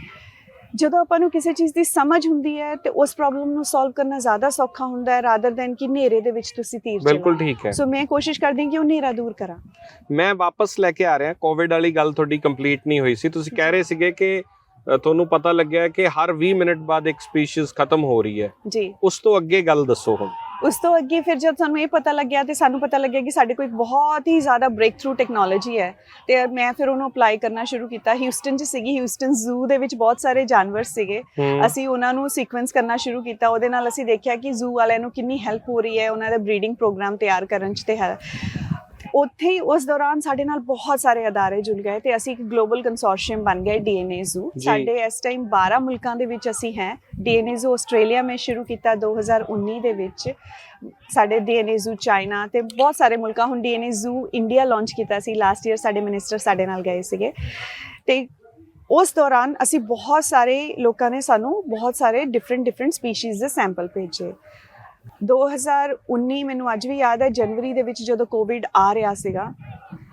ਜਦੋਂ ਆਪਾਂ ਨੂੰ ਕਿਸੇ ਚੀਜ਼ ਦੀ ਸਮਝ ਹੁੰਦੀ ਹੈ ਤੇ ਉਸ ਪ੍ਰੋਬਲਮ ਨੂੰ ਸੋਲਵ ਕਰਨਾ ਜ਼ਿਆਦਾ ਸੌਖਾ ਹੁੰਦਾ ਹੈ ਰਾਦਰ ਦੈਨ ਕਿ ਹਨੇਰੇ ਦੇ ਵਿੱਚ ਤੁਸੀਂ ਤੀਰ ਬਿਲਕੁਲ ਠੀਕ ਹੈ। ਸੋ ਮੈਂ ਕੋਸ਼ਿਸ਼ ਕਰਦੀ ਕਿ ਉਹ ਹਨੇਰਾ ਦੂਰ ਕਰਾਂ। ਮੈਂ ਵਾਪਸ ਲੈ ਕੇ ਆ ਰਿਹਾ ਕੋਵਿਡ ਵਾਲੀ ਗੱਲ ਤੁਹਾਡੀ ਕੰਪਲੀਟ ਨਹੀਂ ਹੋਈ ਸੀ। ਤੁਸੀਂ ਕਹਿ ਰਹੇ ਸੀਗੇ ਕਿ ਤੁਹਾਨੂੰ ਪਤਾ ਲੱਗਿਆ ਕਿ ਹਰ 20 ਮਿੰਟ ਬਾਅਦ ਇੱਕ ਸਪੀਸੀਜ਼ ਖਤਮ ਹੋ ਰਹੀ ਹੈ। ਜੀ। ਉਸ ਤੋਂ ਅੱਗੇ ਗੱਲ ਦੱਸੋ ਹੁਣ। ਉਸ ਤੋਂ ਅੱਗੇ ਫਿਰ ਜਦ ਸਾਨੂੰ ਇਹ ਪਤਾ ਲੱਗਿਆ ਤੇ ਸਾਨੂੰ ਪਤਾ ਲੱਗਿਆ ਕਿ ਸਾਡੇ ਕੋਲ ਇੱਕ ਬਹੁਤ ਹੀ ਜ਼ਿਆਦਾ ਬ੍ਰੇਕ ਥਰੂ ਟੈਕਨੋਲੋਜੀ ਹੈ ਤੇ ਮੈਂ ਫਿਰ ਉਹਨੂੰ ਅਪਲਾਈ ਕਰਨਾ ਸ਼ੁਰੂ ਕੀਤਾ। ਹਿਊਸਟਨ 'ਚ ਸੀਗੀ ਹਿਊਸਟਨ ਜ਼ੂ ਦੇ ਵਿੱਚ ਬਹੁਤ ਸਾਰੇ ਜਾਨਵਰ ਸੀਗੇ। ਅਸੀਂ ਉਹਨਾਂ ਨੂੰ ਸੀਕੁਐਂਸ ਕਰਨਾ ਸ਼ੁਰੂ ਕੀਤਾ। ਉਹਦੇ ਨਾਲ ਅਸੀਂ ਦੇਖਿਆ ਕਿ ਜ਼ੂ ਵਾਲਿਆਂ ਨੂੰ ਕਿੰਨੀ ਹੈਲਪ ਹੋ ਰਹੀ ਹੈ। ਉਹਨਾਂ ਦਾ ਬਰੀਡਿੰਗ ਪ੍ਰੋਗਰਾਮ ਤਿਆਰ ਕਰਨ 'ਚ ਤੇ ਹੈ। ਉੱਥੇ ਹੀ ਉਸ ਦੌਰਾਨ ਸਾਡੇ ਨਾਲ ਬਹੁਤ ਸਾਰੇ ਅਦਾਰੇ ਜੁੜ ਗਏ ਤੇ ਅਸੀਂ ਇੱਕ ਗਲੋਬਲ ਕੰਸੋਰਸ਼ੀਅਮ ਬਣ ਗਏ ਡੀਐਨਏ ਜ਼ੂ। ਜੀ। ਸਾਡੇ ਇਸ ਟਾਈਮ 12 ਮੁਲਕਾਂ ਦੇ ਵਿੱਚ ਅਸੀਂ ਹੈ। ਡੀਐਨਏ ਜ਼ੂ ਆਸਟ੍ਰੇਲੀਆ ਮੈਂ ਸ਼ੁਰੂ ਕੀਤਾ 2019 ਦੇ ਵਿੱਚ। ਸਾਡੇ ਡੀਐਨਏ ਜ਼ੂ ਚਾਈਨਾ ਤੇ ਬਹੁਤ ਸਾਰੇ ਮੁਲਕਾਂ ਹੁਣ ਡੀਐਨਏ ਜ਼ੂ ਇੰਡੀਆ ਲਾਂਚ ਕੀਤਾ ਸੀ। ਲਾਸਟ ਈਅਰ ਸਾਡੇ ਮਿਨਿਸਟਰ ਸਾਡੇ ਨਾਲ ਗਏ ਸੀਗੇ। ਤੇ ਉਸ ਦੌਰਾਨ ਅਸੀਂ ਬਹੁਤ ਸਾਰੇ ਲੋਕਾਂ ਨੇ ਸਾਨੂੰ ਬਹੁਤ ਸਾਰੇ ਡਿਫਰੈਂਟ ਡਿਫਰੈਂਟ ਸਪੀਸੀਜ਼ ਦੇ ਸੈਂਪਲ ਭੇਜੇ। 2019 ਮੈਨੂੰ ਅੱਜ ਵੀ ਯਾਦ ਹੈ ਜਨਵਰੀ ਦੇ ਵਿੱਚ ਜਦੋਂ ਕੋਵਿਡ ਆ ਰਿਹਾ ਸੀਗਾ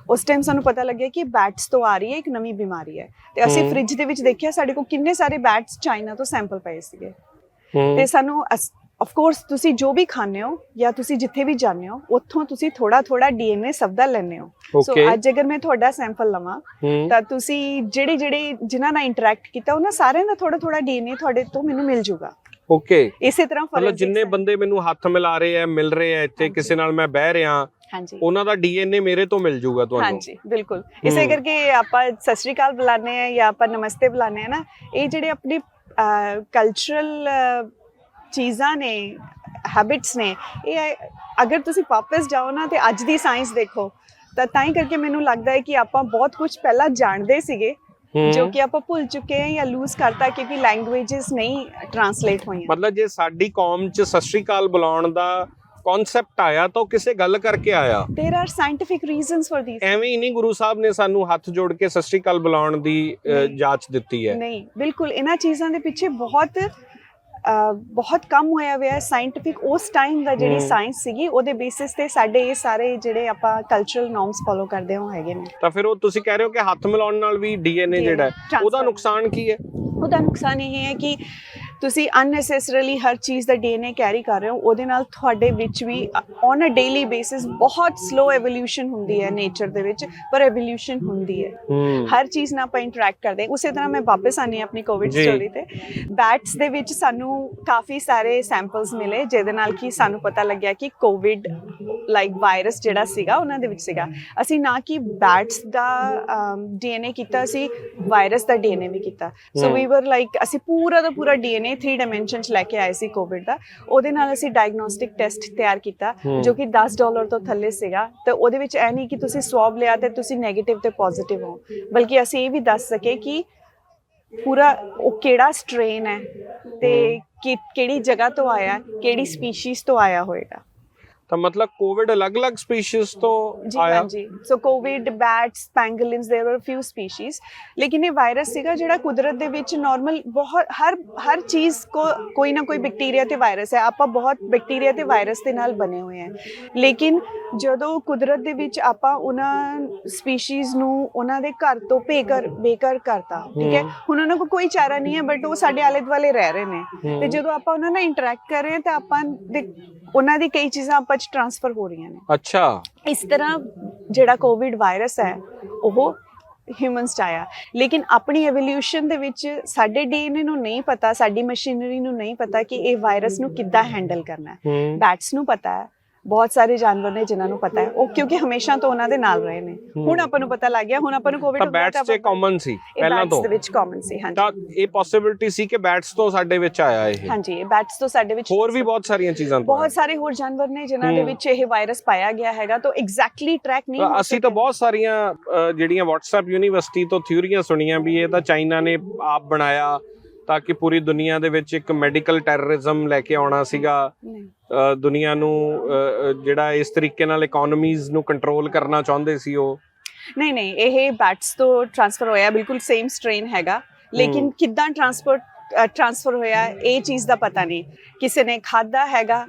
ਉਸ ਟਾਈਮ ਸਾਨੂੰ ਪਤਾ ਲੱਗਿਆ ਕਿ ਬੈਟਸ ਤੋਂ ਆ ਰਹੀ ਹੈ ਇੱਕ ਨਵੀਂ ਬਿਮਾਰੀ ਹੈ। ਤੇ ਅਸੀਂ। ਫ੍ਰਿਜ ਦੇ ਵਿੱਚ ਦੇਖਿਆ ਸਾਡੇ ਕੋਲ ਕਿੰਨੇ ਸਾਰੇ ਬੈਟਸ ਚਾਈਨਾ ਤੋਂ ਸੈਂਪਲ ਪਏ ਸੀਗੇ। ਤੇ ਸਾਨੂੰ ਆਫ ਕੋਰਸ ਤੁਸੀਂ ਜੋ ਵੀ ਖਾਂਦੇ ਹੋ ਜਾਂ ਤੁਸੀਂ ਜਿੱਥੇ ਵੀ ਜਾਂਦੇ ਹੋ ਉੱਥੋਂ ਤੁਸੀਂ ਥੋੜਾ ਥੋੜਾ ਡੀਐਨਏ ਸਭ ਦਾ ਲੈਂਦੇ ਹੋ। ਸੋ ਅੱਜ ਅਗਰ ਮੈਂ ਤੁਹਾਡਾ ਸੈਂਪਲ ਲਵਾਂ ਤਾਂ ਤੁਸੀਂ ਜਿਹੜੇ ਜਿਹੜੇ ਜਿਨ੍ਹਾਂ ਨਾਲ ਇੰਟਰੈਕਟ ਕੀਤਾ ਉਹਨਾਂ ਸਾਰਿਆਂ ਦਾ ਥੋੜਾ ਥੋੜਾ ਡੀਐਨਏ ਤੁਹਾਡੇ ਤੋਂ ਮੈਨੂੰ ਮਿਲ ਜਾਊਗਾ ਓਕੇ ਇਸੇ ਤਰ੍ਹਾਂ ਮਤਲਬ ਜਿੰਨੇ। ਬੰਦੇ ਮੈਨੂੰ ਹੱਥ ਮਿਲਾ ਰਹੇ ਆ ਮਿਲ ਰਹੇ ਆ ਇੱਥੇ। ਕਿਸੇ ਨਾਲ ਮੈਂ ਬਹਿ ਰਿਹਾ ਹਾਂਜੀ ਉਹਨਾਂ ਦਾ ਡੀਐਨਏ ਮੇਰੇ ਤੋਂ ਮਿਲ ਜਾਊਗਾ ਤੁਹਾਨੂੰ ਹਾਂਜੀ ਬਿਲਕੁਲ ਇਸੇ ਕਰਕੇ ਆਪਾਂ ਸਤਿ ਸ਼੍ਰੀ ਅਕਾਲ ਬੁਲਾਉਂਦੇ ਆ ਜਾਂ ਆਪਾਂ ਨਮਸਤੇ ਬੁਲਾਉਂਦੇ ਆ ਨਾ ਇਹ ਜਿਹੜੇ ਆਪਣੇ ਕਲਚਰਲ ਚੀਜ਼ਾਂ ਨੇ ਹੈਬਿਟਸ ਨੇ ਇਹ ਅਗਰ ਤੁਸੀਂ ਵਾਪਸ ਜਾਓ ਨਾ ਤੇ ਅੱਜ ਦੀ ਸਾਇੰਸ ਦੇਖੋ ਤਾਂ ਤਾਂ ਹੀ ਕਰਕੇ ਮੈਨੂੰ ਲੱਗਦਾ ਹੈ ਕਿ ਆਪਾਂ ਬਹੁਤ ਕੁਝ ਪਹਿਲਾਂ ਜਾਣਦੇ ਸੀਗੇ। ਜੋ ਕਿ ਆਪਾਂ ਭੁੱਲ ਚੁੱਕੇ ਹਾਂ ਜਾਂ ਲੂਜ਼ ਕਰਤਾ ਕਿਉਂਕਿ ਲੈਂਗੁਏਜਸ ਨਹੀਂ ਟਰਾਂਸਲੇਟ ਹੋਈਆਂ ਮਤਲਬ ਜੇ ਸਾਡੀ ਕੌਮ 'ਚ ਸਤਿ ਸ਼੍ਰੀ ਅਕਾਲ ਬੁਲਾਉਣ ਦਾ ਕਨਸੈਪਟ ਆਇਆ ਤਾਂ ਉਹ ਕਿਸੇ ਗੱਲ ਕਰਕੇ ਆਇਆ there are scientific reasons for these ਐਵੇਂ ਹੀ ਨਹੀਂ ਗੁਰੂ ਸਾਹਿਬ ਨੇ ਸਾਨੂੰ ਹੱਥ ਜੋੜ ਕੇ ਸਤਿ ਸ਼੍ਰੀ ਅਕਾਲ ਬੁਲਾਉਣ ਦੀ ਅ, ਨਹੀਂ। ਜਾਂਚ ਦਿੱਤੀ ਹੈ ਨਹੀਂ ਬਿਲਕੁਲ ਇਹਨਾਂ ਚੀਜ਼ਾਂ ਦੇ ਪਿੱਛੇ ਬਹੁਤ ਅਹ, ਬਹੁਤ ਕਮ ਹੋਇਆ ਹੋਇਆ ਸਾਇੰਟਿਫਿਕ ਉਸ ਟਾਈਮ ਦਾ ਜਿਹੜੀ। ਸਾਇੰਸ ਸੀਗੀ ਉਹਦੇ ਬੇਸਿਸ ਤੇ ਸਾਡੇ ਇਹ ਸਾਰੇ ਜਿਹੜੇ ਆਪਾਂ ਕਲਚਰਲ ਨਾਰਮਸ ਫੋਲੋ ਕਰਦੇ ਹਾਂ ਹੈਗੇ ਨੇ ਤਾਂ ਫਿਰ ਉਹ ਤੁਸੀਂ ਕਹਿ ਰਹੇ ਹੋ ਕਿ ਹੱਥ ਮਿਲਾਉਣ ਨਾਲ ਵੀ ਡੀਐਨਏ ਜਿਹੜਾ ਹੈ। ਉਹਦਾ ਨੁਕਸਾਨ ਕੀ ਹੈ ਉਹਦਾ ਨੁਕਸਾਨ ਇਹ ਹੈ ਕਿ ਤੁਸੀਂ ਅਨਨੈਸੈਸਰੀਲੀ ਹਰ ਚੀਜ਼ ਦਾ ਡੀਐਨਏ ਕੈਰੀ ਕਰ ਰਹੇ ਹੋ ਉਹਦੇ ਨਾਲ ਤੁਹਾਡੇ ਵਿੱਚ ਵੀ ਔਨ ਅ ਡੇਲੀ ਬੇਸਿਸ ਬਹੁਤ ਸਲੋ ਐਵੋਲੂਸ਼ਨ ਹੁੰਦੀ ਹੈ ਨੇਚਰ ਦੇ ਵਿੱਚ ਪਰ ਐਵੋਲੂਸ਼ਨ ਹੁੰਦੀ ਹੈ। ਹਰ ਚੀਜ਼ ਨਾਲ ਆਪਾਂ ਇੰਟਰੈਕਟ ਕਰਦੇ ਹਾਂ। ਉਸੇ ਤਰ੍ਹਾਂ ਮੈਂ ਵਾਪਸ ਆਨੀ ਹਾਂ ਆਪਣੀ ਕੋਵਿਡ। ਸਟੋਰੀ ਤੇ। ਬੈਟਸ ਦੇ ਵਿੱਚ ਸਾਨੂੰ ਕਾਫੀ ਸਾਰੇ ਸੈਂਪਲਸ ਮਿਲੇ ਜਿਹਦੇ ਨਾਲ ਕਿ ਸਾਨੂੰ ਪਤਾ ਲੱਗਿਆ ਕਿ ਕੋਵਿਡ ਲਾਈਕ ਵਾਇਰਸ ਜਿਹੜਾ ਸੀਗਾ ਉਹਨਾਂ ਦੇ ਵਿੱਚ ਸੀਗਾ। ਅਸੀਂ ਨਾ ਕਿ ਬੈਟਸ ਦਾ ਡੀਐਨਏ ਕੀਤਾ ਸੀ ਵਾਇਰਸ ਦਾ ਡੀਐਨਏ ਵੀ ਕੀਤਾ। ਸੋ। ਵੀ ਵਰ ਲਾਈਕ ਅਸੀਂ ਪੂਰਾ ਦਾ ਪੂਰਾ ਡੀਐਨਏ 3 ਡਾਈਮੈਂਸ਼ਨ ਚ ਲੈ ਕੇ ਆਏ ਸੀ ਕੋਵਿਡ ਦਾ। ਉਹਦੇ ਨਾਲ ਅਸੀਂ ਡਾਇਗਨੋਸਟਿਕ ਟੈਸਟ ਤਿਆਰ ਕੀਤਾ। ਜੋ ਕਿ 10 ਡਾਲਰ ਤੋਂ ਥੱਲੇ ਸੀਗਾ। ਤੇ ਉਹਦੇ ਵਿੱਚ ਇਹ ਨਹੀਂ ਕਿ ਤੁਸੀਂ ਸਵਾਬ ਲਿਆ ਤੇ ਤੁਸੀਂ 네ਗੇਟਿਵ ਤੇ ਪੋਜ਼ਿਟਿਵ ਹੋ। ਬਲਕਿ ਅਸੀਂ ਇਹ ਵੀ ਦੱਸ ਸਕੇ ਕਿ ਪੂਰਾ ਉਹ ਕਿਹੜਾ ਸਟ੍ਰੇਨ ਹੈ ਤੇ ਕਿ- ਕਿਹੜੀ ਜਗ੍ਹਾ ਤੋਂ ਆਇਆ ਕਿਹੜੀ ਸਪੀਸੀਜ਼ ਤੋਂ ਆਇਆ ਹੋਏਗਾ। ਤਾਂ ਮਤਲਬ ਕੋਵਿਡ ਅਲੱਗ-ਅਲੱਗ ਸਪੀਸੀਜ਼ ਤੋਂ ਜੀ ਆਇਆ ਹਾਂਜੀ so covid bats pangolins there were few species ਲੇਕਿਨ ਇਹ ਵਾਇਰਸ ਸੀਗਾ ਜਿਹੜਾ ਕੁਦਰਤ ਦੇ ਵਿੱਚ ਨਾਰਮਲ ਬਹੁਤ ਹਰ ਹਰ ਚੀਜ਼ ਕੋ ਕੋਈ ਨਾ ਕੋਈ ਬੈਕਟੀਰੀਆ ਤੇ ਵਾਇਰਸ ਹੈ ਆਪਾਂ ਬਹੁਤ ਬੈਕਟੀਰੀਆ ਤੇ ਵਾਇਰਸ ਦੇ ਨਾਲ ਬਣੇ ਹੋਏ ਹਾਂ ਲੇਕਿਨ ਜਦੋਂ ਕੁਦਰਤ ਦੇ ਵਿੱਚ ਆਪਾਂ ਉਹਨਾਂ ਸਪੀਸੀਜ਼ ਨੂੰ ਉਹਨਾਂ ਦੇ ਘਰ ਤੋਂ ਬੇਘਰ ਬੇਘਰ ਕਰਤਾ ਠੀਕ ਹੈ ਹਮ। ਹੁਣ ਉਹਨਾਂ ਕੋਲ ਕੋਈ ਚਾਰਾ ਨਹੀਂ ਹੈ ਬਟ ਉਹ ਸਾਡੇ ਆਲੇ ਦੁਆਲੇ ਰਹਿ ਰਹੇ ਨੇ ਹਮ। ਤੇ ਜਦੋਂ ਆਪਾਂ ਉਹਨਾਂ ਨਾਲ ਇੰਟਰੈਕਟ ਕਰ ਰਹੇ ਹਾਂ ਤਾਂ ਆਪਾਂ ਦੇ ਉਹਨਾਂ ਦੀ ਕਈ ਚੀਜ਼ਾਂ ਆਪਾਂ ਚ ਟਰਾਂਸਫਰ ਹੋ ਰਹੀਆਂ ਨੇ। ਅੱਛਾ। ਇਸ ਤਰ੍ਹਾਂ ਜਿਹੜਾ ਕੋਵਿਡ ਵਾਇਰਸ ਹੈ ਉਹ ਹਿਊਮਨਸ ਆਇਆ। ਲੇਕਿਨ ਆਪਣੀ ਐਵੋਲੂਸ਼ਨ ਦੇ ਵਿੱਚ ਸਾਡੇ ਡੀਐਨਏ ਨੂੰ ਨਹੀਂ ਪਤਾ ਸਾਡੀ ਮਸ਼ੀਨਰੀ ਨੂੰ ਨਹੀਂ ਪਤਾ ਕਿ ਇਹ ਵਾਇਰਸ ਨੂੰ ਕਿੱਦਾਂ ਹੈਂਡਲ ਕਰਨਾ ਹੂੰ। ਬੈਟਸ ਨੂੰ ਪਤਾ ਹੈ। ਬਹੁਤ ਸਾਰੇ ਜਾਨਵਰ ਨੇ ਜਿਨ੍ਹਾਂ ਨੂੰ ਪਤਾ ਹੈ ਉਹ ਕਿਉਂਕਿ ਹਮੇਸ਼ਾ ਤੋਂ ਉਹਨਾਂ ਦੇ ਨਾਲ ਰਹੇ ਨੇ। ਹੁਣ ਆਪਾਂ ਨੂੰ ਪਤਾ ਲੱਗ ਗਿਆ ਹੁਣ ਆਪਾਂ ਨੂੰ ਕੋਵਿਡ ਤਾਂ ਬੈਟਸ 'ਚ ਕਾਮਨ ਸੀ ਪਹਿਲਾਂ ਤੋਂ ਦੇ ਵਿੱਚ ਕਾਮਨ ਸੀ ਹਾਂਜੀ ਤਾਂ ਇਹ ਪੋਸਿਬਿਲਿਟੀ ਸੀ ਕਿ ਬੈਟਸ ਤੋਂ ਸਾਡੇ ਵਿੱਚ ਆਇਆ ਇਹ ਹਾਂਜੀ ਇਹ ਬੈਟਸ ਤੋਂ ਸਾਡੇ ਵਿੱਚ ਹੋਰ ਵੀ ਬਹੁਤ ਸਾਰੀਆਂ ਚੀਜ਼ਾਂ ਤੋਂ ਬਹੁਤ ਸਾਰੇ ਹੋਰ ਜਾਨਵਰ ਨੇ ਜਿਨ੍ਹਾਂ ਦੇ। ਵਿੱਚ ਇਹ ਵਾਇਰਸ ਪਾਇਆ ਗਿਆ ਹੈਗਾ ਤਾਂ ਐਗਜ਼ੈਕਟਲੀ ਟਰੈਕ ਨਹੀਂ ਤਾਂ ਅਸੀਂ ਤਾਂ। ਬਹੁਤ ਸਾਰੀਆਂ ਜਿਹੜੀਆਂ WhatsApp ਯੂਨੀਵਰਸਿਟੀ ਤੋਂ ਥਿਊਰੀਆਂ ਸੁਣੀਆਂ ਵੀ ਇਹ ਤਾਂ ਚਾਈਨਾ ਨੇ ਆਪ ਬਣਾਇਆ ਤਾਂ ਕਿ ਪੂਰੀ ਦੁਨੀਆ ਦੇ ਵਿੱਚ ਇੱਕ ਮੈਡੀਕਲ ਟੈਰਰਿਜ਼ਮ ਲੈ ਕੇ ਆਉਣਾ ਸੀਗਾ। ਦੁਨੀਆ ਨੂੰ ਜਿਹੜਾ ਇਸ ਤਰੀਕੇ ਨਾਲ ਇਕਨੋਮੀਜ਼ ਨੂੰ ਕੰਟਰੋਲ ਕਰਨਾ ਚਾਹੁੰਦੇ ਸੀ ਉਹ। ਨਹੀਂ ਨਹੀਂ ਇਹ ਬੈਟਸ ਤੋਂ ਟ੍ਰਾਂਸਫਰ ਹੋਇਆ ਬਿਲਕੁਲ ਸੇਮ ਸਟ੍ਰੇਨ ਹੈਗਾ। ਲੇਕਿਨ। ਕਿੱਦਾਂ ਟ੍ਰਾਂਸਪੋਰਟ ਟ੍ਰਾਂਸਫਰ ਹੋਇਆ ਇਹ ਚੀਜ਼ ਦਾ ਪਤਾ ਨਹੀਂ। ਕਿਸੇ ਨੇ ਖਾਦਾ ਹੈਗਾ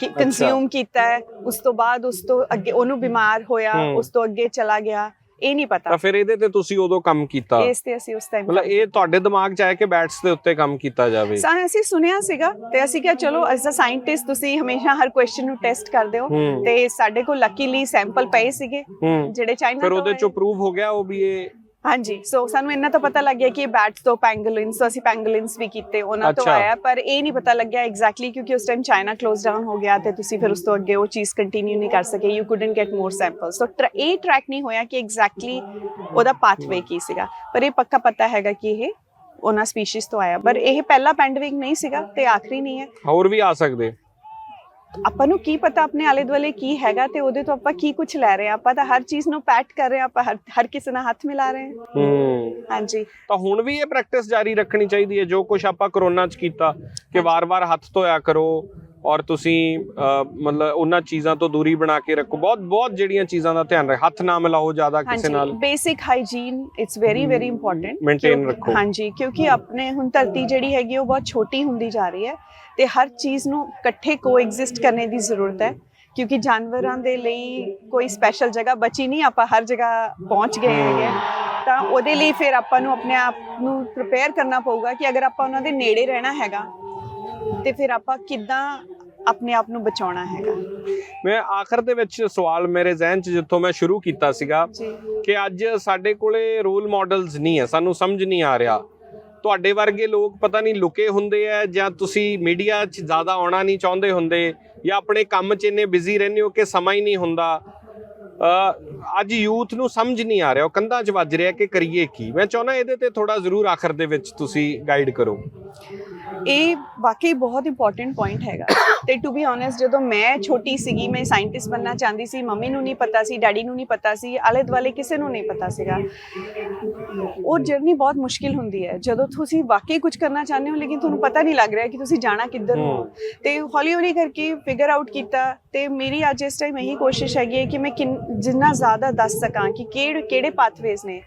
ਕਿ ਕੰਜ਼ਿਊਮ ਕੀਤਾ ਹੈ ਉਸ ਤੋਂ ਬਾਅਦ ਉਸ ਤੋਂ ਅੱਗੇ ਉਹਨੂੰ ਬਿਮਾਰ ਹੋਇਆ। ਉਸ ਤੋਂ ਅੱਗੇ ਚਲਾ ਗਿਆ। ਇਹ ਨਹੀਂ ਪਤਾ। ਤਾਂ ਫਿਰ ਇਹਦੇ ਤੇ ਤੁਸੀਂ ਉਦੋਂ ਕੰਮ ਕੀਤਾ। ਇਸ ਤੇ ਅਸੀਂ ਉਸ ਟਾਈਮ ਮਤਲਬ ਇਹ ਤੁਹਾਡੇ ਦਿਮਾਗ 'ਚ ਆਇਆ ਕਿ ਬੈਟਸ ਦੇ ਉੱਤੇ ਕੰਮ ਕੀਤਾ ਜਾਵੇ। ਸਾਂ ਅਸੀਂ ਸੁਣਿਆ ਸੀਗਾ ਤੇ ਅਸੀਂ ਕਿਹਾ ਚਲੋ ਐਜ਼ ਅ ਸਾਇੰਟਿਸਟ ਤੁਸੀਂ ਹਮੇਸ਼ਾ ਹਰ ਕੁਐਸਚਨ ਨੂੰ ਟੈਸਟ ਕਰਦੇ ਹੋ ਤੇ ਸਾਡੇ ਕੋਲ ਲੱਕੀਲੀ ਸੈਂਪਲ ਪਏ ਸੀਗੇ ਜਿਹੜੇ ਚਾਈਨਾ ਫਿਰ ਤੋਂ ਉਹਦੇ ਆਏ। ਚੋਂ ਪ੍ਰੂਵ ਹੋ ਗਿਆ ਉਹ ਵੀ ਇਹ ਹਾਂਜੀ ਸੋ ਸਾਨੂੰ ਇੰਨਾ ਤਾਂ ਪਤਾ ਲੱਗ ਗਿਆ ਕਿ ਇਹ ਬੈਟਸ ਤੋਂ ਪੈਂਗਲਿਨਸ ਤੋਂ ਅਸੀਂ ਪੈਂਗਲਿਨਸ ਵੀ ਕੀਤੇ ਉਹਨਾਂ ਤੋਂ ਅੱਛਾ। ਆਇਆ ਪਰ ਇਹ ਨਹੀਂ ਪਤਾ ਲੱਗਿਆ ਐਗਜ਼ੈਕਟਲੀ ਕਿਉਂਕਿ ਉਸ ਟਾਈਮ ਚਾਈਨਾ ਕਲੋਜ਼ ਡਾਊਨ ਹੋ ਗਿਆ ਤੇ ਤੁਸੀਂ ਫਿਰ ਉਸ ਤੋਂ ਅੱਗੇ ਉਹ ਚੀਜ਼ ਕੰਟੀਨਿਊ ਨਹੀਂ ਕਰ ਸਕੇ you couldn't get more samples so ਇਹ ਟਰੈਕ ਨਹੀਂ ਹੋਇਆ ਕਿ ਐਗਜ਼ੈਕਟਲੀ ਉਹਦਾ ਪਾਥਵੇ ਕੀ ਸੀਗਾ ਪਰ ਇਹ ਪੱਕਾ ਪਤਾ ਹੈਗਾ ਕਿ ਇਹ ਉਹਨਾਂ ਸਪੀਸੀਜ਼ ਤੋਂ ਆਇਆ ਪਰ ਇਹ ਪਹਿਲਾ ਪੈਂਡੇਮਿਕ ਨਹੀਂ ਸੀਗਾ ਤੇ ਆਖਰੀ ਨਹੀਂ ਹੈ ਹੋਰ ਵੀ ਆ ਸਕਦੇ ਆਪਾਂ ਨੂੰ ਕੀ ਪਤਾ ਆਪਣੇ ਆਲੇ ਦੁਆਲੇ ਕੀ ਹੈਗਾ ਤੇ ਉਹਦੇ ਤੋਂ ਆਪਾਂ ਕੀ ਕੁਝ ਲੈ ਰਹੇ ਹਾਂ। ਆਪਾਂ ਤਾਂ ਹਰ ਚੀਜ਼ ਨੂੰ ਪੈਟ ਕਰ ਰਹੇ ਹਾਂ ਆਪਾਂ ਹਰ ਹਰ ਕਿਸੇ ਨਾਲ ਹੱਥ ਮਿਲਾ ਰਹੇ ਹਾਂ। ਹੂੰ। ਹਾਂਜੀ। ਤਾਂ ਹੁਣ ਵੀ ਇਹ ਪ੍ਰੈਕਟਿਸ ਜਾਰੀ ਰੱਖਣੀ ਚਾਹੀਦੀ ਹੈ ਜੋ ਕੁਝ ਆਪਾਂ ਕਰੋਨਾ 'ਚ ਕੀਤਾ ਕਿ ਵਾਰ-ਵਾਰ ਹੱਥ ਧੋਇਆ ਕਰੋ ਔਰ ਤੁਸੀਂ ਮਤਲਬ ਉਹਨਾਂ ਚੀਜ਼ਾਂ ਤੋਂ ਦੂਰੀ ਬਣਾ ਕੇ ਰੱਖੋ। ਬਹੁਤ ਬਹੁਤ ਜਿਹੜੀਆਂ ਚੀਜ਼ਾਂ ਦਾ ਧਿਆਨ ਰੱਖ। ਹੱਥ ਨਾ ਮਿਲਾਓ ਜ਼ਿਆਦਾ ਕਿਸੇ ਹਾਂਜੀ ਨਾਲ। Basic hygiene it's very very important Maintain ਰੱਖੋ। ਹਾਂਜੀ ਕਿਉਂਕਿ ਆਪਣੇ ਹੁਣ ਧਰਤੀ ਜਿਹੜੀ ਹੈਗੀ ਉਹ ਬਹੁਤ ਛੋਟੀ ਹੁੰਦੀ ਜਾ ਰਹੀ ਹੈ ਤੇ ਹਰ ਚੀਜ਼ ਨੂੰ ਇਕੱਠੇ ਕੋਐਗਜ਼ਿਸਟ ਕਰਨੇ ਦੀ ਜ਼ਰੂਰਤ ਹੈ ਕਿਉਂਕਿ ਜਾਨਵਰਾਂ ਦੇ ਲਈ ਕੋਈ ਸਪੈਸ਼ਲ ਜਗ੍ਹਾ ਬਚੀ ਨਹੀਂ ਆਪਾਂ ਹਰ ਜਗ੍ਹਾ ਪਹੁੰਚ ਗਏ ਹੈਗੇ। ਤਾਂ ਉਹਦੇ ਲਈ ਫਿਰ ਆਪਾਂ ਨੂੰ ਆਪਣੇ ਆਪ ਨੂੰ ਪ੍ਰਿਪੇਅਰ ਕਰਨਾ ਪਊਗਾ ਕਿ ਅਗਰ ਆਪਾਂ ਉਹਨਾਂ ਦੇ ਨੇੜੇ ਰਹਿਣਾ ਹੈਗਾ ਤੇ ਫਿਰ ਆਪਾਂ ਕਿੱਦਾਂ ਆਪਣੇ ਆਪ ਨੂੰ ਬਚਾਉਣਾ ਹੈਗਾ? ਮੈਂ ਆਖਰ ਦੇ ਵਿੱਚ ਸਵਾਲ ਮੇਰੇ ਜ਼ਿਹਨ 'ਚ ਜਿੱਥੋਂ ਮੈਂ ਸ਼ੁਰੂ ਕੀਤਾ ਸੀਗਾ ਕਿ ਅੱਜ ਸਾਡੇ ਕੋਲੇ ਰੋਲ ਮਾਡਲਸ ਨਹੀਂ ਹੈ ਸਾਨੂੰ ਸਮਝ ਨਹੀਂ ਆ ਰਿਹਾ। ਤੁਹਾਡੇ ਵਰਗੇ ਲੋਕ ਪਤਾ ਨਹੀਂ ਲੁਕੇ ਹੁੰਦੇ ਆ ਜਾਂ ਤੁਸੀਂ ਮੀਡੀਆ 'ਚ ਜ਼ਿਆਦਾ ਆਉਣਾ ਨਹੀਂ ਚਾਹੁੰਦੇ ਹੁੰਦੇ ਜਾਂ ਆਪਣੇ ਕੰਮ 'ਚ ਇੰਨੇ ਬਿਜ਼ੀ ਰਹਿੰਦੇ ਹੋ ਕਿ ਸਮਾਂ ਹੀ ਨਹੀਂ ਹੁੰਦਾ। ਅ, ਅੱਜ ਯੂਥ ਨੂੰ ਸਮਝ ਨਹੀਂ ਆ ਰਿਹਾ ਉਹ ਕੰਧਾਂ 'ਚ ਵੱਜ ਰਿਹਾ ਕਿ ਕਰੀਏ ਕੀ? ਮੈਂ ਚਾਹੁੰਦਾ ਇਹਦੇ ਤੇ ਥੋੜਾ ਜ਼ਰੂਰ ਆਖਰ ਦੇ ਵਿੱਚ ਤੁਸੀਂ ਗਾਈਡ ਕਰੋ। ਇਹ ਵਾਕਈ ਬਹੁਤ ਇੰਪੋਰਟੈਂਟ ਪੁਆਇੰਟ ਹੈਗਾ। ਤੇ ਟੂ ਬੀ ਓਨੈਸਟ ਜਦੋਂ ਮੈਂ ਛੋਟੀ ਸੀਗੀ ਮੈਂ ਸਾਇੰਟਿਸਟ ਬੰਨਾ ਚਾਹੁੰਦੀ ਸੀ ਮੰਮੀ ਨੂੰ ਨਹੀਂ ਪਤਾ ਸੀ ਡੈਡੀ ਨੂੰ ਨਹੀਂ ਪਤਾ ਸੀ ਆਲੇ ਦੁਆਲੇ ਕਿਸੇ ਨੂੰ ਨਹੀਂ ਪਤਾ ਸੀਗਾ। ਉਹ ਜਰਨੀ ਬਹੁਤ ਮੁਸ਼ਕਿਲ ਹੁੰਦੀ ਹੈ। ਜਦੋਂ ਤੁਸੀਂ ਵਾਕਈ ਕੁਝ ਕਰਨਾ ਚਾਹੁੰਦੇ ਹੋ ਲੇਕਿਨ ਤੁਹਾਨੂੰ ਪਤਾ ਨਹੀਂ ਲੱਗ ਰਿਹਾ ਕਿ ਤੁਸੀਂ ਜਾਣਾ ਕਿੱਧਰ ਹੋ। ਹਮ। ਤੇ ਹੌਲੀ ਹੌਲੀ ਕਰਕੇ ਫਿਗਰ ਆਊਟ ਕੀਤਾ ਤੇ ਮੇਰੀ ਅੱਜ ਇਸ ਟਾਈਮ ਇਹੀ ਕੋਸ਼ਿਸ਼ ਹੈਗੀ ਹੈ ਕਿ ਮੈਂ ਜਿੰਨਾ ਜ਼ਿਆਦਾ ਦੱਸ ਸਕਾਂ ਕਿ ਕਿਹੜੇ ਕਿਹੜੇ ਪਾਥਵੇਜ਼ ਨੇ।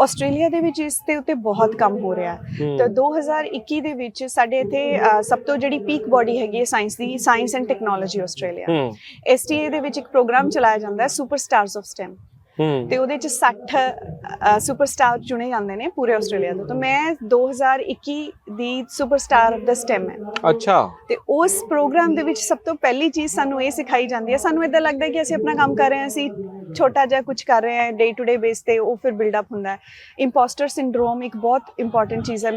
ਆਸਟ੍ਰੇਲੀਆ ਦੇ ਵਿੱਚ ਇਸ ਦੇ ਉੱਤੇ ਬਹੁਤ ਕੰਮ ਹੋ ਰਿਹਾ ਹੈ। ਤਾਂ 2021 ਦੇ ਵਿੱਚ ਸਾਡੇ ਇੱਥੇ ਸਭ ਤੋਂ ਜਿਹੜੀ ਪੀਕ ਬਾਡੀ ਹੈਗੀ ਹੈ science the science and technology Australia. STA ਦੇ ਵਿੱਚ ਇੱਕ ਪ੍ਰੋਗਰਾਮ ਚਲਾਇਆ ਜਾਂਦਾ ਹੈ ਸੁਪਰ ਸਟਾਰਸ ਆਫ ਸਟੈਮ ਤੇ ਉਹਦੇ ਚ 60 ਸੁਪਰਸਟਾਰ ਚੁਣੇ ਜਾਂਦੇ ਨੇ ਪੂਰੇ ਆਸਟ੍ਰੇਲੀਆ ਤੋਂ। ਤਾਂ ਮੈਂ 2021 ਦੀ ਸੁਪਰਸਟਾਰ ਆਫ ਦਾ ਸਟੈਮ ਹੈ। ਅੱਛਾ। ਤੇ ਉਸ ਪ੍ਰੋਗਰਾਮ ਦੇ ਵਿੱਚ ਸਭ ਤੋਂ ਪਹਿਲੀ ਚੀਜ਼ ਸਾਨੂੰ ਇਹ ਸਿਖਾਈ ਜਾਂਦੀ ਹੈ। ਸਾਨੂੰ ਇਦਾਂ ਲੱਗਦਾ ਕਿ ਅਸੀਂ ਆਪਣਾ ਕੰਮ ਕਰ ਰਹੇ ਹਾਂ ਅਸੀਂ ਛੋਟਾ ਜਿਹਾ ਕੁਝ ਕਰ ਰਹੇ ਹਾਂ ਡੇ ਟੂ ਡੇ ਬੇਸ ਤੇ ਉਹ ਫਿਰ ਬਿਲਡ ਅਪ ਹੁੰਦਾ ਹੈ। ਇੰਪੋਸਟਰ ਸਿੰਡਰੋਮ ਇੱਕ ਬਹੁਤ ਇੰਪੋਰਟੈਂਟ ਚੀਜ਼ ਹੈ।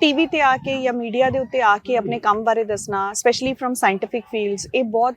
ਟੀਵੀ ਤੇ ਆ ਕੇ ਜਾਂ ਮੀਡੀਆ ਦੇ ਉੱਤੇ ਆ ਕੇ ਆਪਣੇ ਕੰਮ ਬਾਰੇ ਦੱਸਣਾ ਸਪੈਸ਼ਲੀ ਫਰਮ ਸਾਇੰਟੀਫਿਕ ਫੀਲਡਸ ਇਹ ਬਹੁਤ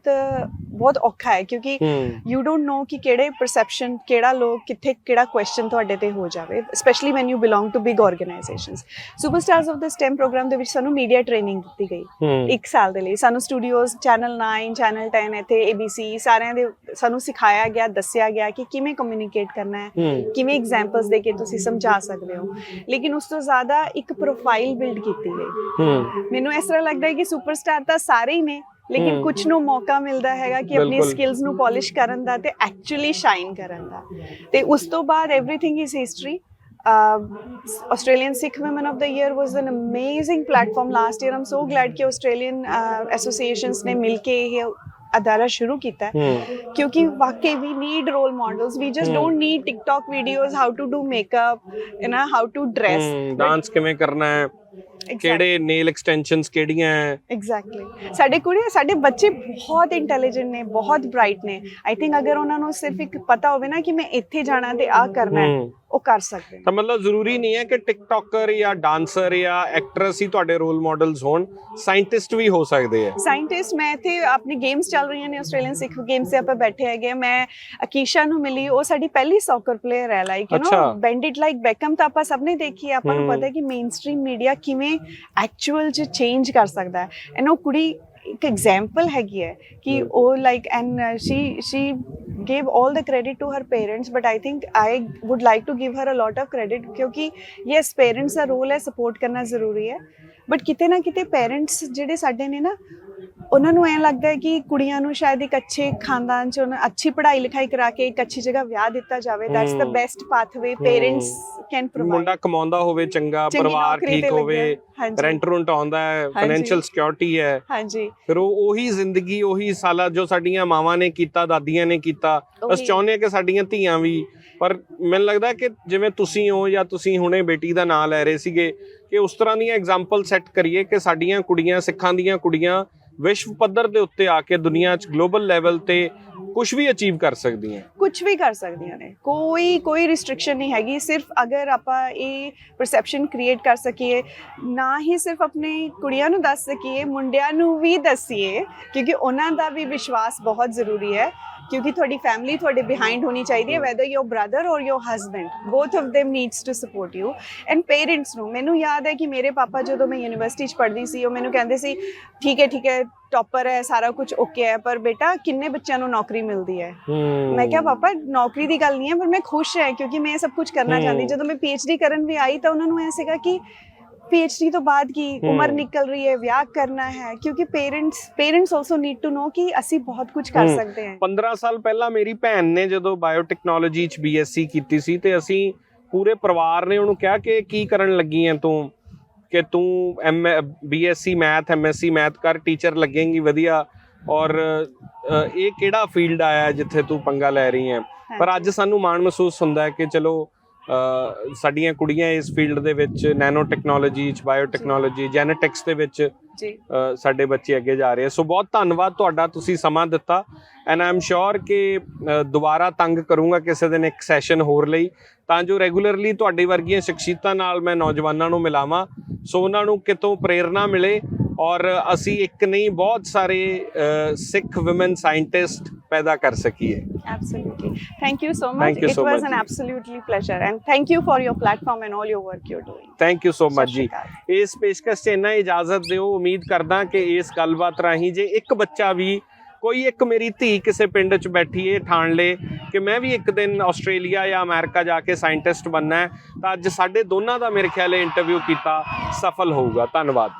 ਬਹੁਤ ਔਖਾ ਹੈ ਕਿਉਂਕਿ ਯੂ ਡੋਨਟ ਨੋ ਕਿ ਕਿਹੜੇ ਪਰਸੈਪਸ਼ਨ ਕਿਹੜਾ ਲੋਕ ਕਿੱਥੇ ਕਿਹੜਾ ਕੁਐਸਚਨ ਤੁਹਾਡੇ ਤੇ ਹੋ ਜਾਵੇ specially when you belong to big organisations superstars of the STEM program ਦੇ ਵਿੱਚ ਸਾਨੂੰ ਮੀਡੀਆ ਟ੍ਰੇਨਿੰਗ ਦਿੱਤੀ ਗਈ ਹੂੰ। ਇੱਕ ਸਾਲ ਦੇ ਲਈ। ਸਾਨੂੰ ਸਟੂਡੀਓਜ਼ ਚੈਨਲ 9 ਚੈਨਲ 10 ਇੱਥੇ ABC ਸਾਰਿਆਂ ਦੇ ਸਾਨੂੰ ਸਿਖਾਇਆ ਗਿਆ ਦੱਸਿਆ ਗਿਆ ਕਿ ਕਿਵੇਂ ਕਮਿਊਨੀਕੇਟ ਕਰਨਾ ਹੈ ਹੂੰ। ਕਿਵੇਂ ਐਗਜ਼ਾਮਪਲਸ ਦੇ ਕੇ ਤੁਸੀਂ ਸਮਝਾ ਸਕਦੇ ਹੋ। ਲੇਕਿਨ ਉਸ ਤੋਂ ਜ਼ਿਆਦਾ ਇੱਕ ਪ੍ਰੋਫਾਈਲ ਬਿਲਡ ਕੀਤੀ ਗਈ ਹੂੰ ਮੈਨੂੰ ਇਸ ਤਰ੍ਹਾਂ ਲੱਗਦਾ ਹੈ ਕਿ ਸੁਪਰਸਟਾਰ ਤਾਂ ਸਾਰੇ ਹੀ ਨੇ ਲੇਕਿਨ ਹਮ। ਕੁਝ ਨੂੰ ਮੌਕਾ ਮਿਲਦਾ ਹੈਗਾ ਕਿ ਆਪਣੀ ਬਿਲਕੁਲ। ਸਕਿੱਲਸ ਨੂੰ ਪਾਲਿਸ਼ ਕਰਨ ਦਾ ਤੇ ਐਕਚੁਅਲੀ ਸ਼ਾਈਨ ਕਰਨ ਦਾ ਤੇ ਉਸ ਤੋਂ ਬਾਅਦ everything is history Australian Sikh Women of the Year was an amazing platform last year. I'm so glad ਕਿ Australian uh, associations ਨੇ ਮਿਲ ਕੇ ਇਹ ਅਦਾਰਾ ਸ਼ੁਰੂ ਕੀਤਾ ਕਿਉਂਕਿ ਵਾਕਈ we need role models we just. Don't need TikTok videos how to do makeup you know how to dress dance ਕਿਵੇਂ ਕਰਨਾ ਹੈ? ਕਿਹੜੇ ਨੇਲ ਐਕਸਟੈਂਸ਼ਨਸ ਕਿਹੜੀਆਂ ਹੈ? ਐਗਜ਼ੈਕਟਲੀ ਸਾਡੇ ਕੁੜੀ ਸਾਡੇ ਬੱਚੇ ਬਹੁਤ ਇੰਟੈਲੀਜੈਂਟ ਨੇ ਬਹੁਤ ਬ੍ਰਾਈਟ ਨੇ। ਆਈ ਥਿੰਕ ਅਗਰ ਉਹਨਾਂ ਨੂੰ ਸਿਰਫ ਇੱਕ ਪਤਾ ਹੋਵੇ ਨਾ ਕਿ ਮੈਂ ਇੱਥੇ ਜਾਣਾ ਤੇ ਆ ਕਰਨਾ ਹੂੰ। ਉਹ ਕਰ ਸਕਦੇ ਨੇ ਤਾਂ ਮਤਲਬ ਜ਼ਰੂਰੀ ਨਹੀਂ ਹੈ ਕਿ ਟਿਕਟੋਕਰ ਜਾਂ ਡਾਂਸਰ ਜਾਂ ਐਕਟਰਸ ਹੀ ਤੁਹਾਡੇ ਰੋਲ ਮਾਡਲਸ ਹੋਣ ਸਾਇੰਟਿਸਟ ਵੀ ਹੋ ਸਕਦੇ ਆ ਸਾਇੰਟਿਸਟ ਮੈਂ ਇੱਥੇ ਆਪਣੀ ਗੇਮਸ ਚੱਲ ਰਹੀਆਂ ਨੇ ਆਸਟ੍ਰੇਲੀਅਨ ਸਿੱਖ ਗੇਮਸ ਤੇ ਆਪਾਂ ਬੈਠੇ ਹੈਗੇ। ਮੈਂ ਅਕੀਸ਼ਾ ਨੂੰ ਮਿਲੀ ਉਹ ਸਾਡੀ ਪਹਿਲੀ ਸੌਕਰ ਪਲੇਅਰ ਹੈ like you. Know bend it like Beckham ਤਾਂ ਆਪਾਂ ਸਭ ਨੇ ਦੇਖੀ ਆਪਾਂ ਨੂੰ। ਪਤਾ ਹੈ ਕਿ ਮੇਨਸਟ੍ਰੀਮ ਮੀਡੀਆ ਕਿਵੇਂ ਐਕਚੁਅਲ ਚ ਚੇਂਜ ਕਰ ਸਕਦਾ ਹੈ ਐਂਡ ਉਹ ਕੁੜੀ ਇੱਕ ਐਗਜ਼ਾਮਪਲ ਹੈਗੀ ਹੈ ਕਿ। ਉਹ like and she she gave all the credit to her parents but i think i would like to give her a lot of credit ਕਿਉਂਕਿ yes parents ਦਾ ਰੋਲ ਹੈ ਸਪੋਰਟ ਕਰਨਾ ਜ਼ਰੂਰੀ ਹੈ ਬਟ ਕਿਤੇ ਨਾ ਕਿਤੇ ਪੇਰੈਂਟਸ ਜਿਹੜੇ ਸਾਡੇ ਨੇ ਨਾ ਉਹਨਾਂ ਨੂੰ ਐਂ ਲੱਗਦਾ ਹੈ ਕਿ ਕੁੜੀਆਂ ਨੂੰ ਸ਼ਾਇਦ ਇੱਕ ਅੱਛੇ ਖਾਨਦਾਨ ਚ ਉਹਨਾਂ ਅੱਛੀ ਪੜ੍ਹਾਈ ਲਿਖਾਈ ਕਰਾ ਕੇ ਇੱਕ ਅੱਛੀ ਜਗ੍ਹਾ ਵਿਆਹ ਦਿੱਤਾ ਜਾਵੇ। That's the. Best pathway parents can provide ਮੁੰਡਾ ਕਮਾਉਂਦਾ ਹੋਵੇ ਚੰਗਾ ਪਰਿਵਾਰ ਠੀਕ ਹੋਵੇ ਰੈਂਟ ਰੂੰਟ ਆਉਂਦਾ ਹੈ ਫਾਈਨੈਂਸ਼ੀਅਲ ਸਿਕਿਉਰਿਟੀ ਹੈ। ਹਾਂਜੀ। ਫਿਰ ਉਹ ਉਹੀ ਜ਼ਿੰਦਗੀ ਉਹੀ ਸਾਲਾ ਜੋ ਸਾਡੀਆਂ ਮਾਵਾਂ ਨੇ ਕੀਤਾ ਦਾਦੀਆਂ ਨੇ ਕੀਤਾ ਅਸੀਂ। ਚਾਹੁੰਦੇ ਹਾਂ ਕਿ ਸਾਡੀਆਂ ਧੀਆਂ ਵੀ ਪਰ ਮੈਨੂੰ ਲੱਗਦਾ ਕਿ ਜਿਵੇਂ ਤੁਸੀਂ ਹੋ ਜਾਂ ਤੁਸੀਂ ਹੁਣੇ ਬੇਟੀ ਦਾ ਨਾਂ ਲੈ ਰਹੇ ਸੀਗੇ ਕਿ ਉਸ ਤਰ੍ਹਾਂ ਦੀਆਂ ਐਗਜ਼ਾਮਪਲ ਸੈੱਟ ਕਰੀਏ ਕਿ ਸਾਡੀਆਂ ਕੁੜੀਆਂ ਸਿੱਖਾਂ ਦੀਆਂ ਕੁੜੀਆਂ ਵਿਸ਼ਵ ਪੱਧਰ ਦੇ ਉੱਤੇ ਆ ਕੇ ਦੁਨੀਆ 'ਚ ਗਲੋਬਲ ਲੈਵਲ ਤੇ ਕੁਝ ਵੀ ਅਚੀਵ ਕਰ ਸਕਦੀਆਂ। ਕੁਝ ਵੀ ਕਰ ਸਕਦੀਆਂ ਨੇ। ਕੋਈ ਕੋਈ ਰਿਸਟ੍ਰਿਕਸ਼ਨ ਨਹੀਂ ਹੈਗੀ। ਸਿਰਫ ਅਗਰ ਆਪਾਂ ਇਹ ਪਰਸੈਪਸ਼ਨ ਕ੍ਰੀਏਟ ਕਰ ਸਕੀਏ, ਨਾ ਹੀ ਸਿਰਫ ਆਪਣੇ ਕੁੜੀਆਂ ਨੂੰ ਦੱਸ ਸਕੀਏ, ਮੁੰਡਿਆਂ ਨੂੰ ਵੀ ਦੱਸੀਏ, ਕਿਉਂਕਿ ਉਹਨਾਂ ਦਾ ਵੀ ਵਿਸ਼ਵਾਸ ਬਹੁਤ ਜ਼ਰੂਰੀ ਹੈ। ਕਿਉਂਕਿ ਤੁਹਾਡੀ ਫੈਮਿਲੀ ਤੁਹਾਡੇ ਬਿਹਾਈਂਡ ਹੋਣੀ ਚਾਹੀਦੀ ਹੈ whether your brother or your husband both of them needs to support you and parents ਨੂੰ ਮੈਨੂੰ ਯਾਦ ਹੈ ਕਿ ਮੇਰੇ ਪਾਪਾ ਜਦੋਂ ਮੈਂ ਯੂਨੀਵਰਸਿਟੀ 'ਚ ਪੜ੍ਹਦੀ ਸੀ ਉਹ ਮੈਨੂੰ ਕਹਿੰਦੇ ਸੀ ਠੀਕ ਹੈ ਠੀਕ ਹੈ ਟੌਪਰ ਹੈ ਸਾਰਾ ਕੁਝ ਓਕੇ ਹੈ ਪਰ ਬੇਟਾ ਕਿੰਨੇ ਬੱਚਿਆਂ ਨੂੰ ਨੌਕਰੀ ਮਿਲਦੀ ਹੈ? ਮੈਂ ਕਿਹਾ ਪਾਪਾ ਨੌਕਰੀ ਦੀ ਗੱਲ ਨਹੀਂ ਹੈ ਪਰ ਮੈਂ ਖੁਸ਼ ਹਾਂ ਕਿਉਂਕਿ ਮੈਂ ਇਹ ਸਭ ਕੁਝ ਕਰਨਾ। ਚਾਹੁੰਦੀ ਜਦੋਂ ਮੈਂ ਡੀ ਕਰਨ ਵੀ ਆਈ ਤਾਂ ਉਹਨਾਂ ਨੂੰ ਐ ਸੀਗਾ ਕਿ ਡੀ ਤੋਂ ਬਾਅਦ ਕੀ ਉਮਰ। ਨਿਕਲ ਰਹੀ ਹੈ ਵਿਆਹ ਕਰਨਾ ਹੈ ਕਿਉਂਕਿ parents parents also need to know ਕਿ ਅਸੀਂ ਬਹੁਤ ਕੁਝ ਕਰ। ਸਕਦੇ ਹਾਂ। 15 ਸਾਲ ਪਹਿਲਾਂ ਮੇਰੀ ਭੈਣ ਨੇ ਜਦੋਂ ਬਾਇਓਟੈਕਨੋਲੋਜੀ 'ਚ ਬੀਐਸਸੀ ਕੀਤੀ ਸੀ ਤੇ ਅਸੀਂ ਪੂਰੇ ਪਰਿਵਾਰ ਨੇ ਉਹਨੂੰ ਕਿਹਾ ਕਿ ਕੀ ਕਰਨ ਲੱਗੀ ਐ ਤੂੰ? ਕਿ ਤੂੰ ਐਮ ਬੀਐਸਸੀ ਮੈਥ ਐਮਐਸਸੀ ਮੈਥ ਕਰ ਟੀਚਰ ਲੱਗੇਂਗੀ ਵਧੀਆ। ਔਰ ਇਹ ਕਿਹੜਾ ਫੀਲਡ ਆਇਆ ਜਿੱਥੇ ਤੂੰ ਪੰਗਾ ਲੈ ਰਹੀ ਹੈ ਪਰ ਅੱਜ ਸਾਨੂੰ ਮਾਣ ਮਹਿਸੂਸ ਹੁੰਦਾ ਹੈ ਕਿ ਚਲੋ ਸਾਡੀਆਂ ਕੁੜੀਆਂ ਇਸ ਫੀਲਡ ਦੇ ਵਿੱਚ ਨੈਨੋ ਟੈਕਨੋਲੋਜੀ ਚ ਬਾਇਓ ਟੈਕਨੋਲੋਜੀ ਜੈਨੇਟਿਕਸ ਦੇ ਵਿੱਚ ਜੀ। ਸਾਡੇ ਬੱਚੇ ਅੱਗੇ ਜਾ ਰਹੇ ਆ। ਸੋ ਬਹੁਤ ਧੰਨਵਾਦ ਤੁਹਾਡਾ ਤੁਸੀਂ ਸਮਾਂ ਦਿੱਤਾ। ਐਂਡ ਆਈ ਐਮ ਸ਼ੋਰ ਕਿ ਦੁਬਾਰਾ ਤੰਗ ਕਰੂੰਗਾ ਕਿਸੇ ਦਿਨ ਇੱਕ ਸੈਸ਼ਨ ਹੋਰ ਲਈ। ਤਾਂ ਜੋ ਰੈਗੂਲਰਲੀ ਤੁਹਾਡੀ ਵਰਗੀਆਂ ਸ਼ਖਸੀਅਤਾਂ ਨਾਲ ਮੈਂ ਨੌਜਵਾਨਾਂ ਨੂੰ ਮਿਲਾਵਾਂ ਸੋ ਉਹਨਾਂ ਨੂੰ ਕਿਤੋਂ ਪ੍ਰੇਰਣਾ ਮਿਲੇ ਔਰ ਅਸੀਂ ਇੱਕ ਨਹੀਂ ਬਹੁਤ ਸਾਰੇ ਸਿੱਖ ਔਮਨ ਸਾਇੰਟਿਸਟ ਪੈਦਾ ਕਰ ਸਕੀਏ। Thank you it so was much. an ਜੀ। absolutely pleasure and thank you for your platform and all your work you're doing. Thank you so much ਜੀ। ਇਸ ਪੇਸ਼ਕਸ਼ 'ਚ ਇੰਨਾ ਇਜਾਜ਼ਤ ਦਿਓ ਉਮੀਦ ਕਰਦਾ ਕਿ ਇਸ ਗੱਲਬਾਤ ਰਾਹੀਂ ਜੇ ਇੱਕ ਬੱਚਾ ਵੀ ਕੋਈ ਇੱਕ ਮੇਰੀ ਧੀ ਕਿਸੇ ਪਿੰਡ 'ਚ ਬੈਠੀ ਏ ਠਾਣ ਲੇ ਕਿ ਮੈਂ ਵੀ ਇੱਕ ਦਿਨ ਆਸਟ੍ਰੇਲੀਆ ਜਾਂ ਅਮਰੀਕਾ ਜਾ ਕੇ ਸਾਇੰਟਿਸਟ ਬਣਨਾ ਹੈ, ਤਾਂ ਅੱਜ ਸਾਡੇ ਦੋਨਾਂ ਦਾ ਮੇਰੇ ਖਿਆਲ ਇੰਟਰਵਿਊ ਕੀਤਾ, ਸਫਲ ਹੋਊਗਾ। ਧੰਨਵਾਦ।